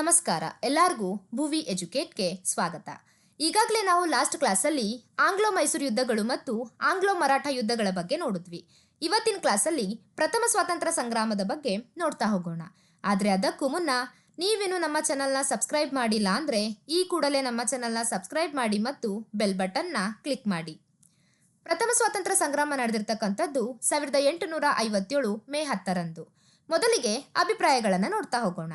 ನಮಸ್ಕಾರ, ಎಲ್ಲರಿಗೂ ಭುವಿ ಎಜುಕೇಟ್ಗೆ ಸ್ವಾಗತ. ಈಗಾಗಲೇ ನಾವು ಲಾಸ್ಟ್ ಕ್ಲಾಸಲ್ಲಿ ಆಂಗ್ಲೋ ಮೈಸೂರು ಯುದ್ಧಗಳು ಮತ್ತು ಆಂಗ್ಲೋ ಮರಾಠ ಯುದ್ಧಗಳ ಬಗ್ಗೆ ನೋಡಿದ್ವಿ. ಇವತ್ತಿನ ಕ್ಲಾಸಲ್ಲಿ ಪ್ರಥಮ ಸ್ವಾತಂತ್ರ್ಯ ಸಂಗ್ರಾಮದ ಬಗ್ಗೆ ನೋಡ್ತಾ ಹೋಗೋಣ. ಆದರೆ ಅದಕ್ಕೂ ಮುನ್ನ ನೀವೇನು ನಮ್ಮ ಚಾನಲ್ನ ಸಬ್ಸ್ಕ್ರೈಬ್ ಮಾಡಿಲ್ಲ ಅಂದರೆ ಈ ಕೂಡಲೇ ನಮ್ಮ ಚಾನಲ್ನ ಸಬ್ಸ್ಕ್ರೈಬ್ ಮಾಡಿ ಮತ್ತು ಬೆಲ್ ಬಟನ್ನ ಕ್ಲಿಕ್ ಮಾಡಿ. ಪ್ರಥಮ ಸ್ವಾತಂತ್ರ್ಯ ಸಂಗ್ರಾಮ ನಡೆದಿರ್ತಕ್ಕಂಥದ್ದು ಸಾವಿರದ ಎಂಟುನೂರ ಐವತ್ತೇಳು ಮೇ ಹತ್ತರಂದು. ಮೊದಲಿಗೆ ಅಭಿಪ್ರಾಯಗಳನ್ನು ನೋಡ್ತಾ ಹೋಗೋಣ.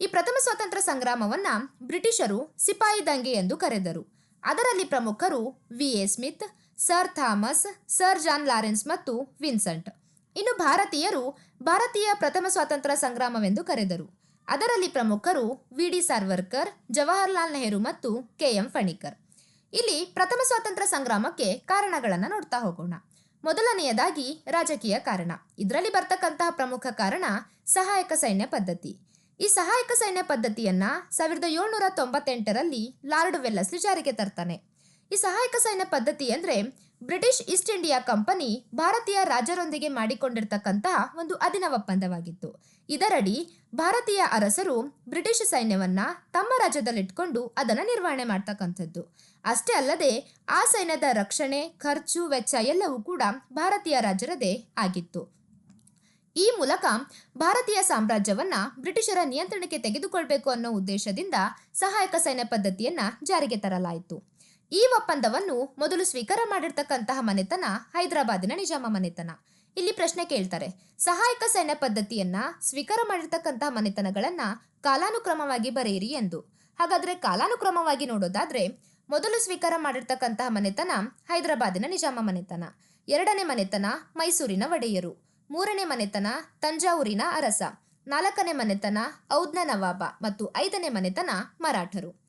ಈ ಪ್ರಥಮ ಸ್ವಾತಂತ್ರ್ಯ ಸಂಗ್ರಾಮವನ್ನು ಬ್ರಿಟಿಷರು ಸಿಪಾಯಿ ದಂಗೆ ಎಂದು ಕರೆದರು. ಅದರಲ್ಲಿ ಪ್ರಮುಖರು V. A. Smith, sir Thomas, sir John Lawrence ಮತ್ತು ವಿನ್ಸೆಂಟ್. ಇನ್ನು ಭಾರತೀಯರು ಭಾರತೀಯ ಪ್ರಥಮ ಸ್ವಾತಂತ್ರ್ಯ ಸಂಗ್ರಾಮವೆಂದು ಕರೆದರು. ಅದರಲ್ಲಿ ಪ್ರಮುಖರು ವಿ. ಡಿ. ಸಾರ್ವರ್ಕರ್, ಜವಾಹರ್ಲಾಲ್ ನೆಹರು ಮತ್ತು ಕೆ. ಎಂ. ಫಣಿಕರ್. ಇಲ್ಲಿ ಪ್ರಥಮ ಸ್ವಾತಂತ್ರ್ಯ ಸಂಗ್ರಾಮಕ್ಕೆ ಕಾರಣಗಳನ್ನು ನೋಡ್ತಾ ಹೋಗೋಣ. ಮೊದಲನೆಯದಾಗಿ ರಾಜಕೀಯ ಕಾರಣ. ಇದರಲ್ಲಿ ಬರ್ತಕ್ಕಂತಹ ಪ್ರಮುಖ ಕಾರಣ ಸಹಾಯಕ ಸೈನ್ಯ ಪದ್ಧತಿ. ಈ ಸಹಾಯಕ ಸೈನ್ಯ ಪದ್ಧತಿಯನ್ನ ಸಾವಿರದ ಏಳ್ನೂರ ತೊಂಬತ್ತೆಂಟರಲ್ಲಿ ಲಾರ್ಡ್ ವೆಲ್ಲಸ್ಲಿ ಜಾರಿಗೆ ತರ್ತಾನೆ. ಈ ಸಹಾಯಕ ಸೈನ್ಯ ಪದ್ಧತಿ ಅಂದ್ರೆ ಬ್ರಿಟಿಷ್ ಈಸ್ಟ್ ಇಂಡಿಯಾ ಕಂಪನಿ ಭಾರತೀಯ ರಾಜರೊಂದಿಗೆ ಮಾಡಿಕೊಂಡಿರ್ತಕ್ಕಂತಹ ಒಂದು ಅಧೀನ ಒಪ್ಪಂದವಾಗಿತ್ತು. ಇದರಡಿ ಭಾರತೀಯ ಅರಸರು ಬ್ರಿಟಿಷ್ ಸೈನ್ಯವನ್ನ ತಮ್ಮ ರಾಜ್ಯದಲ್ಲಿಟ್ಕೊಂಡು ಅದನ್ನು ನಿರ್ವಹಣೆ ಮಾಡ್ತಕ್ಕಂಥದ್ದು. ಅಷ್ಟೇ ಅಲ್ಲದೆ ಆ ಸೈನ್ಯದ ರಕ್ಷಣೆ, ಖರ್ಚು, ವೆಚ್ಚ ಎಲ್ಲವೂ ಕೂಡ ಭಾರತೀಯ ರಾಜರದೇ ಆಗಿತ್ತು. ಈ ಮೂಲಕ ಭಾರತೀಯ ಸಾಮ್ರಾಜ್ಯವನ್ನ ಬ್ರಿಟಿಷರ ನಿಯಂತ್ರಣಕ್ಕೆ ತೆಗೆದುಕೊಳ್ಬೇಕು ಅನ್ನೋ ಉದ್ದೇಶದಿಂದ ಸಹಾಯಕ ಸೈನ್ಯ ಪದ್ಧತಿಯನ್ನ ಜಾರಿಗೆ ತರಲಾಯಿತು. ಈ ಒಪ್ಪಂದವನ್ನು ಮೊದಲು ಸ್ವೀಕಾರ ಮಾಡಿರ್ತಕ್ಕಂತಹ ಮನೆತನ ಹೈದರಾಬಾದಿನ ನಿಜಾಮ ಮನೆತನ. ಇಲ್ಲಿ ಪ್ರಶ್ನೆ ಕೇಳ್ತಾರೆ, ಸಹಾಯಕ ಸೈನ್ಯ ಪದ್ಧತಿಯನ್ನ ಸ್ವೀಕಾರ ಮಾಡಿರ್ತಕ್ಕಂತಹ ಮನೆತನಗಳನ್ನ ಕಾಲಾನುಕ್ರಮವಾಗಿ ಬರೆಯಿರಿ ಎಂದು. ಹಾಗಾದ್ರೆ ಕಾಲಾನುಕ್ರಮವಾಗಿ ನೋಡೋದಾದ್ರೆ, ಮೊದಲು ಸ್ವೀಕಾರ ಮಾಡಿರ್ತಕ್ಕಂತಹ ಮನೆತನ ಹೈದರಾಬಾದಿನ ನಿಜಾಮ ಮನೆತನ, ಎರಡನೇ ಮನೆತನ ಮೈಸೂರಿನ ಒಡೆಯರು. ಮೂರನೇ ಮನೆತನ ತಂಜಾವೂರಿನ ಅರಸ, ನಾಲ್ಕನೇ ಮನೆತನ ಔದ್ನ ನವಾಬ ಮತ್ತು ಐದನೇ ಮನೆತನ ಮರಾಠರು.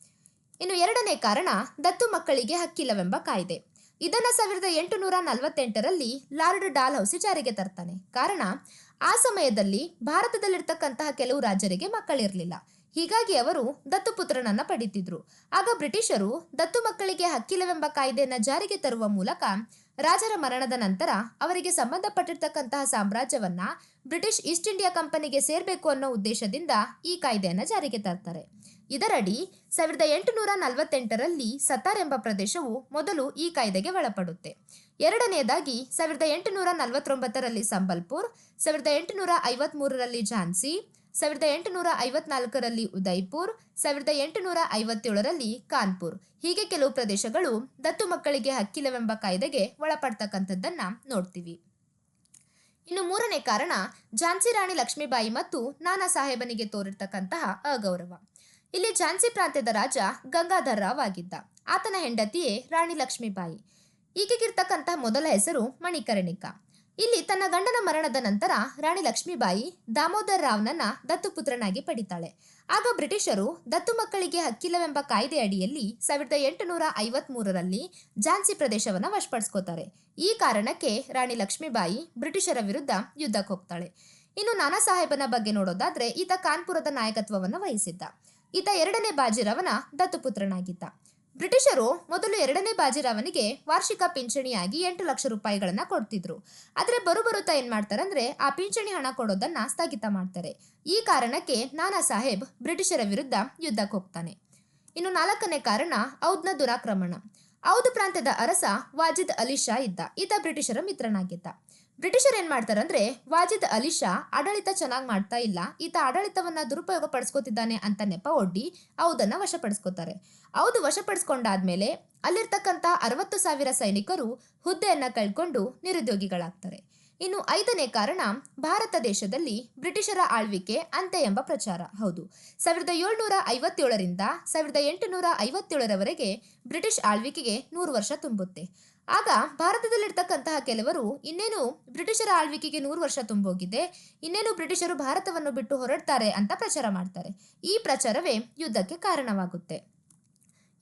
ಇನ್ನು ಎರಡನೇ ಕಾರಣ ದತ್ತು ಮಕ್ಕಳಿಗೆ ಹಕ್ಕಿಲ್ಲವೆಂಬ ಕಾಯ್ದೆ. ಇದನ್ನ ಸಾವಿರದ ಎಂಟುನೂರ ನಲವತ್ತೆಂಟರಲ್ಲಿ ಲಾರ್ಡ್ ಡಾಲ್ ಹೌಸಿ ಜಾರಿಗೆ ತರ್ತಾನೆ. ಕಾರಣ, ಆ ಸಮಯದಲ್ಲಿ ಭಾರತದಲ್ಲಿರ್ತಕ್ಕಂತಹ ಕೆಲವು ರಾಜರಿಗೆ ಮಕ್ಕಳಿರಲಿಲ್ಲ. ಹೀಗಾಗಿ ಅವರು ದತ್ತು ದತ್ತುಪುತ್ರನನ್ನ ಪಡಿತಿದ್ರು. ಆಗ ಬ್ರಿಟಿಷರು ದತ್ತು ಮಕ್ಕಳಿಗೆ ಹಕ್ಕಿಲ್ಲವೆಂಬ ಕಾಯ್ದೆಯನ್ನು ಜಾರಿಗೆ ತರುವ ಮೂಲಕ ರಾಜರ ಮರಣದ ನಂತರ ಅವರಿಗೆ ಸಂಬಂಧಪಟ್ಟಿರ್ತಕ್ಕಂತಹ ಸಾಮ್ರಾಜ್ಯವನ್ನ ಬ್ರಿಟಿಷ್ ಈಸ್ಟ್ ಇಂಡಿಯಾ ಕಂಪನಿಗೆ ಸೇರ್ಬೇಕು ಅನ್ನೋ ಉದ್ದೇಶದಿಂದ ಈ ಕಾಯ್ದೆಯನ್ನು ಜಾರಿಗೆ ತರ್ತಾರೆ. ಇದರಡಿ ಸಾವಿರದ ಎಂಟುನೂರ ನಲವತ್ತೆಂಟರಲ್ಲಿ ಸತಾರ್ ಎಂಬ ಪ್ರದೇಶವು ಮೊದಲು ಈ ಕಾಯ್ದೆಗೆ ಒಳಪಡುತ್ತೆ. ಎರಡನೆಯದಾಗಿ ಸಾವಿರದ ಎಂಟುನೂರ ನಲವತ್ತೊಂಬತ್ತರಲ್ಲಿ ಸಂಬಲ್ಪುರ್, ಸಾವಿರದ ಎಂಟುನೂರ ಐವತ್ಮೂರರಲ್ಲಿ ಝಾನ್ಸಿ ಸಾವಿರದ ಎಂಟುನೂರ ಐವತ್ನಾಲ್ಕರಲ್ಲಿ ಉದಯ್ಪುರ್ ಸಾವಿರದ ಎಂಟುನೂರ ಐವತ್ತೇಳರಲ್ಲಿ ಕಾನ್ಪುರ್. ಹೀಗೆ ಕೆಲವು ಪ್ರದೇಶಗಳು ದತ್ತು ಮಕ್ಕಳಿಗೆ ಹಕ್ಕಿಲ್ಲವೆಂಬ ಕಾಯ್ದೆಗೆ ಒಳಪಡ್ತಕ್ಕಂಥದ್ದನ್ನ ನೋಡ್ತೀವಿ. ಇನ್ನು ಮೂರನೇ ಕಾರಣ, ಝಾನ್ಸಿ ರಾಣಿ ಲಕ್ಷ್ಮೀಬಾಯಿ ಮತ್ತು ನಾನಾ ಸಾಹೇಬನಿಗೆ ತೋರಿರ್ತಕ್ಕಂತಹ ಅಗೌರವ. ಇಲ್ಲಿ ಝಾನ್ಸಿ ಪ್ರಾಂತ್ಯದ ರಾಜ ಗಂಗಾಧರ್ ರಾವ್ ಆಗಿದ್ದ. ಆತನ ಹೆಂಡತಿಯೇ ರಾಣಿ ಲಕ್ಷ್ಮೀಬಾಯಿ. ಈಕೆಗಿರ್ತಕ್ಕಂತಹ ಮೊದಲ ಹೆಸರು ಮಣಿಕರ್ಣಿಕಾ. ಇಲ್ಲಿ ತನ್ನ ಗಂಡನ ಮರಣದ ನಂತರ ರಾಣಿ ಲಕ್ಷ್ಮೀಬಾಯಿ ದಾಮೋದರ್ ರಾವ್ನನ್ನ ದತ್ತುಪುತ್ರನಾಗಿ ಪಡಿತಾಳೆ. ಆಗ ಬ್ರಿಟಿಷರು ದತ್ತು ಮಕ್ಕಳಿಗೆ ಹಕ್ಕಿಲ್ಲವೆಂಬ ಕಾಯ್ದೆ ಅಡಿಯಲ್ಲಿ ಸಾವಿರದ ಎಂಟುನೂರ ಐವತ್ಮೂರರಲ್ಲಿ ಝಾನ್ಸಿ ಪ್ರದೇಶವನ್ನು ವಶಪಡಿಸ್ಕೋತಾರೆ. ಈ ಕಾರಣಕ್ಕೆ ರಾಣಿ ಲಕ್ಷ್ಮೀಬಾಯಿ ಬ್ರಿಟಿಷರ ವಿರುದ್ಧ ಯುದ್ಧಕ್ಕೆ ಹೋಗ್ತಾಳೆ. ಇನ್ನು ನಾನಾ ಸಾಹೇಬನ ಬಗ್ಗೆ ನೋಡೋದಾದ್ರೆ ಈತ ಕಾನ್ಪುರದ ನಾಯಕತ್ವವನ್ನು ವಹಿಸಿದ್ದ. ಈತ ಎರಡನೇ ಬಾಜಿರವನ ದತ್ತುಪುತ್ರನಾಗಿದ್ದ ಬ್ರಿಟಿಷರು ಮೊದಲು ಎರಡನೇ ಬಾಜಿರಾವನಿಗೆ ವಾರ್ಷಿಕ ಪಿಂಚಣಿಯಾಗಿ ಎಂಟು ಲಕ್ಷ ರೂಪಾಯಿಗಳನ್ನ ಕೊಡ್ತಿದ್ರು. ಆದರೆ ಬರು ಬರುತ್ತಾ ಏನ್ ಅಂದರೆ ಆ ಪಿಂಚಣಿ ಹಣ ಕೊಡೋದನ್ನ ಸ್ಥಗಿತ ಮಾಡ್ತಾರೆ. ಈ ಕಾರಣಕ್ಕೆ ನಾನಾ ಸಾಹೇಬ್ ಬ್ರಿಟಿಷರ ವಿರುದ್ಧ ಯುದ್ಧಕ್ಕೆ ಹೋಗ್ತಾನೆ. ಇನ್ನು ನಾಲ್ಕನೇ ಕಾರಣ ಔದ್ನ ದುರಾಕ್ರಮಣ. ಔದ್ ಪ್ರಾಂತ್ಯದ ಅರಸ ವಾಜಿದ್ ಅಲಿ ಶಾ ಇದ್ದ. ಈತ ಬ್ರಿಟಿಷರ ಮಿತ್ರನಾಗಿದ್ದ. ಬ್ರಿಟಿಷರ್ ಏನ್ ಮಾಡ್ತಾರಂದ್ರೆ ವಾಜಿದ್ ಅಲಿ ಶಾ ಆಡಳಿತ ಚೆನ್ನಾಗಿ ಮಾಡ್ತಾ ಇಲ್ಲ. ಈತ ಆಡಳಿತವನ್ನ ದುರುಪಯೋಗ ಪಡಿಸ್ಕೋತಿದ್ದಾನೆ ಅಂತ ನೆಪ ಒಡ್ಡಿ ಹೌದನ್ನ ವಶಪಡಿಸ್ಕೋತಾರೆ. ಹೌದು ವಶಪಡಿಸ್ಕೊಂಡಾದ್ಮೇಲೆ ಅಲ್ಲಿರ್ತಕ್ಕಂಥ ಅರವತ್ತು ಸಾವಿರ ಸೈನಿಕರು ಹುದ್ದೆಯನ್ನ ಕಳ್ಕೊಂಡು ನಿರುದ್ಯೋಗಿಗಳಾಗ್ತಾರೆ. ಇನ್ನು ಐದನೇ ಕಾರಣ, ಭಾರತ ದೇಶದಲ್ಲಿ ಬ್ರಿಟಿಷರ ಆಳ್ವಿಕೆ ಅಂತೆ ಎಂಬ ಪ್ರಚಾರ. ಹೌದು, ಸಾವಿರದ ಏಳ್ನೂರ ಐವತ್ತೇಳರಿಂದ ಸಾವಿರದ ಎಂಟುನೂರ ಐವತ್ತೇಳರವರೆಗೆ ಬ್ರಿಟಿಷ್ ಆಳ್ವಿಕೆಗೆ ನೂರು ವರ್ಷ ತುಂಬುತ್ತೆ. ಆಗ ಭಾರತದಲ್ಲಿರ್ತಕ್ಕಂತಹ ಕೆಲವರು ಇನ್ನೇನು ಬ್ರಿಟಿಷರ ಆಳ್ವಿಕೆಗೆ ನೂರು ವರ್ಷ ತುಂಬೋಗಿದೆ, ಇನ್ನೇನು ಬ್ರಿಟಿಷರು ಭಾರತವನ್ನು ಬಿಟ್ಟು ಹೊರಡ್ತಾರೆ ಅಂತ ಪ್ರಚಾರ ಮಾಡ್ತಾರೆ. ಈ ಪ್ರಚಾರವೇ ಯುದ್ಧಕ್ಕೆ ಕಾರಣವಾಗುತ್ತೆ.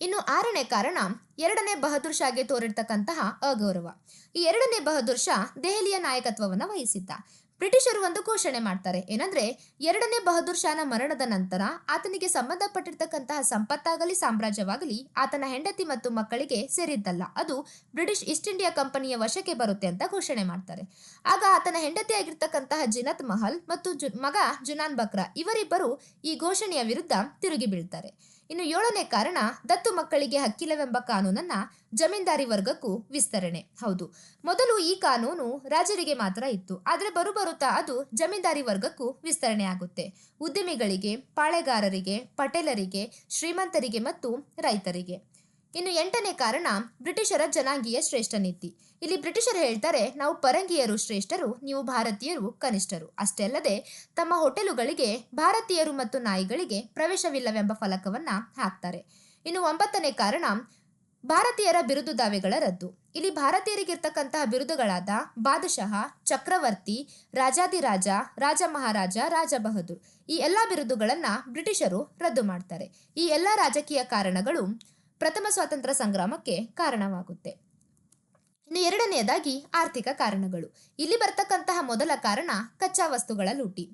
ಇನ್ನು ಆರನೇ ಕಾರಣ, ಎರಡನೇ ಬಹದ್ದೂರ್ ಶಾಗೆ ತೋರಿರ್ತಕ್ಕಂತಹ ಅಗೌರವ. ಈ ಎರಡನೇ ಬಹದ್ದೂರ್ ಶಾ ದೆಹಲಿಯ ನಾಯಕತ್ವವನ್ನು ವಹಿಸಿದ್ದ. ಬ್ರಿಟಿಷರು ಒಂದು ಘೋಷಣೆ ಮಾಡ್ತಾರೆ. ಏನಂದ್ರೆ, ಎರಡನೇ ಬಹದ್ದೂರ್ ಶಾನ ಮರಣದ ನಂತರ ಆತನಿಗೆ ಸಂಬಂಧಪಟ್ಟಿರ್ತಕ್ಕಂತಹ ಸಂಪತ್ತಾಗಲಿ, ಸಾಮ್ರಾಜ್ಯವಾಗಲಿ, ಆತನ ಹೆಂಡತಿ ಮತ್ತು ಮಕ್ಕಳಿಗೆ ಸೇರಿದ್ದಲ್ಲ. ಅದು ಬ್ರಿಟಿಷ್ ಈಸ್ಟ್ ಇಂಡಿಯಾ ಕಂಪನಿಯ ವಶಕ್ಕೆ ಬರುತ್ತೆ ಅಂತ ಘೋಷಣೆ ಮಾಡ್ತಾರೆ. ಆಗ ಆತನ ಹೆಂಡತಿಯಾಗಿರ್ತಕ್ಕಂತಹ ಜಿನತ್ ಮಹಲ್ ಮತ್ತು ಮಗ ಜುನಾನ್ ಬಕ್ರಾ ಇವರಿಬ್ಬರು ಈ ಘೋಷಣೆಯ ವಿರುದ್ಧ ತಿರುಗಿ ಬೀಳ್ತಾರೆ. ಇನ್ನು ಏಳನೇ ಕಾರಣ, ದತ್ತು ಮಕ್ಕಳಿಗೆ ಹಕ್ಕಿಲ್ಲವೆಂಬ ಕಾನೂನನ್ನ ಜಮೀನ್ದಾರಿ ವರ್ಗಕ್ಕೂ ವಿಸ್ತರಣೆ. ಹೌದು, ಮೊದಲು ಈ ಕಾನೂನು ರಾಜರಿಗೆ ಮಾತ್ರ ಇತ್ತು. ಆದರೆ ಬರುಬರುತ್ತಾ ಅದು ಜಮೀನ್ದಾರಿ ವರ್ಗಕ್ಕೂ ವಿಸ್ತರಣೆ ಆಗುತ್ತೆ. ಉದ್ಯಮಿಗಳಿಗೆ, ಪಾಳೆಗಾರರಿಗೆ, ಪಟೇಲರಿಗೆ, ಶ್ರೀಮಂತರಿಗೆ ಮತ್ತು ರೈತರಿಗೆ. ಇನ್ನು ಎಂಟನೇ ಕಾರಣ, ಬ್ರಿಟಿಷರ ಜನಾಂಗೀಯ ಶ್ರೇಷ್ಠ ನೀತಿ. ಇಲ್ಲಿ ಬ್ರಿಟಿಷರು ಹೇಳ್ತಾರೆ, ನಾವು ಪರಂಗಿಯರು ಶ್ರೇಷ್ಠರು, ನೀವು ಭಾರತೀಯರು ಕನಿಷ್ಠರು. ಅಷ್ಟೇ ಅಲ್ಲದೆ, ತಮ್ಮ ಹೋಟೆಲುಗಳಿಗೆ ಭಾರತೀಯರು ಮತ್ತು ನಾಯಿಗಳಿಗೆ ಪ್ರವೇಶವಿಲ್ಲವೆಂಬ ಫಲಕವನ್ನ ಹಾಕ್ತಾರೆ. ಇನ್ನು ಒಂಬತ್ತನೇ ಕಾರಣ, ಭಾರತೀಯರ ಬಿರುದು ದಾವೆಗಳ ರದ್ದು. ಇಲ್ಲಿ ಭಾರತೀಯರಿಗಿರ್ತಕ್ಕಂತಹ ಬಿರುದುಗಳಾದ ಬಾದಶಃ ಚಕ್ರವರ್ತಿ ರಾಜಾದಿರಾಜ ರಾಜ ಮಹಾರಾಜ, ರಾಜ ಬಹದ್ದೂರ್ ಈ ಎಲ್ಲ ಬಿರುದುಗಳನ್ನು ಬ್ರಿಟಿಷರು ರದ್ದು ಮಾಡ್ತಾರೆ. ಈ ಎಲ್ಲ ರಾಜಕೀಯ ಕಾರಣಗಳು ಪ್ರಥಮ ಸ್ವಾತಂತ್ರ್ಯ ಸಂಗ್ರಾಮಕ್ಕೆ ಕಾರಣವಾಗುತ್ತೆ. ಇನ್ನು ಎರಡನೆಯದಾಗಿ ಆರ್ಥಿಕ ಕಾರಣಗಳು. ಇಲ್ಲಿ ಬರ್ತಕ್ಕಂತಹ ಮೊದಲ ಕಾರಣ ಕಚ್ಚಾ ವಸ್ತುಗಳ ಲೂಟಿ.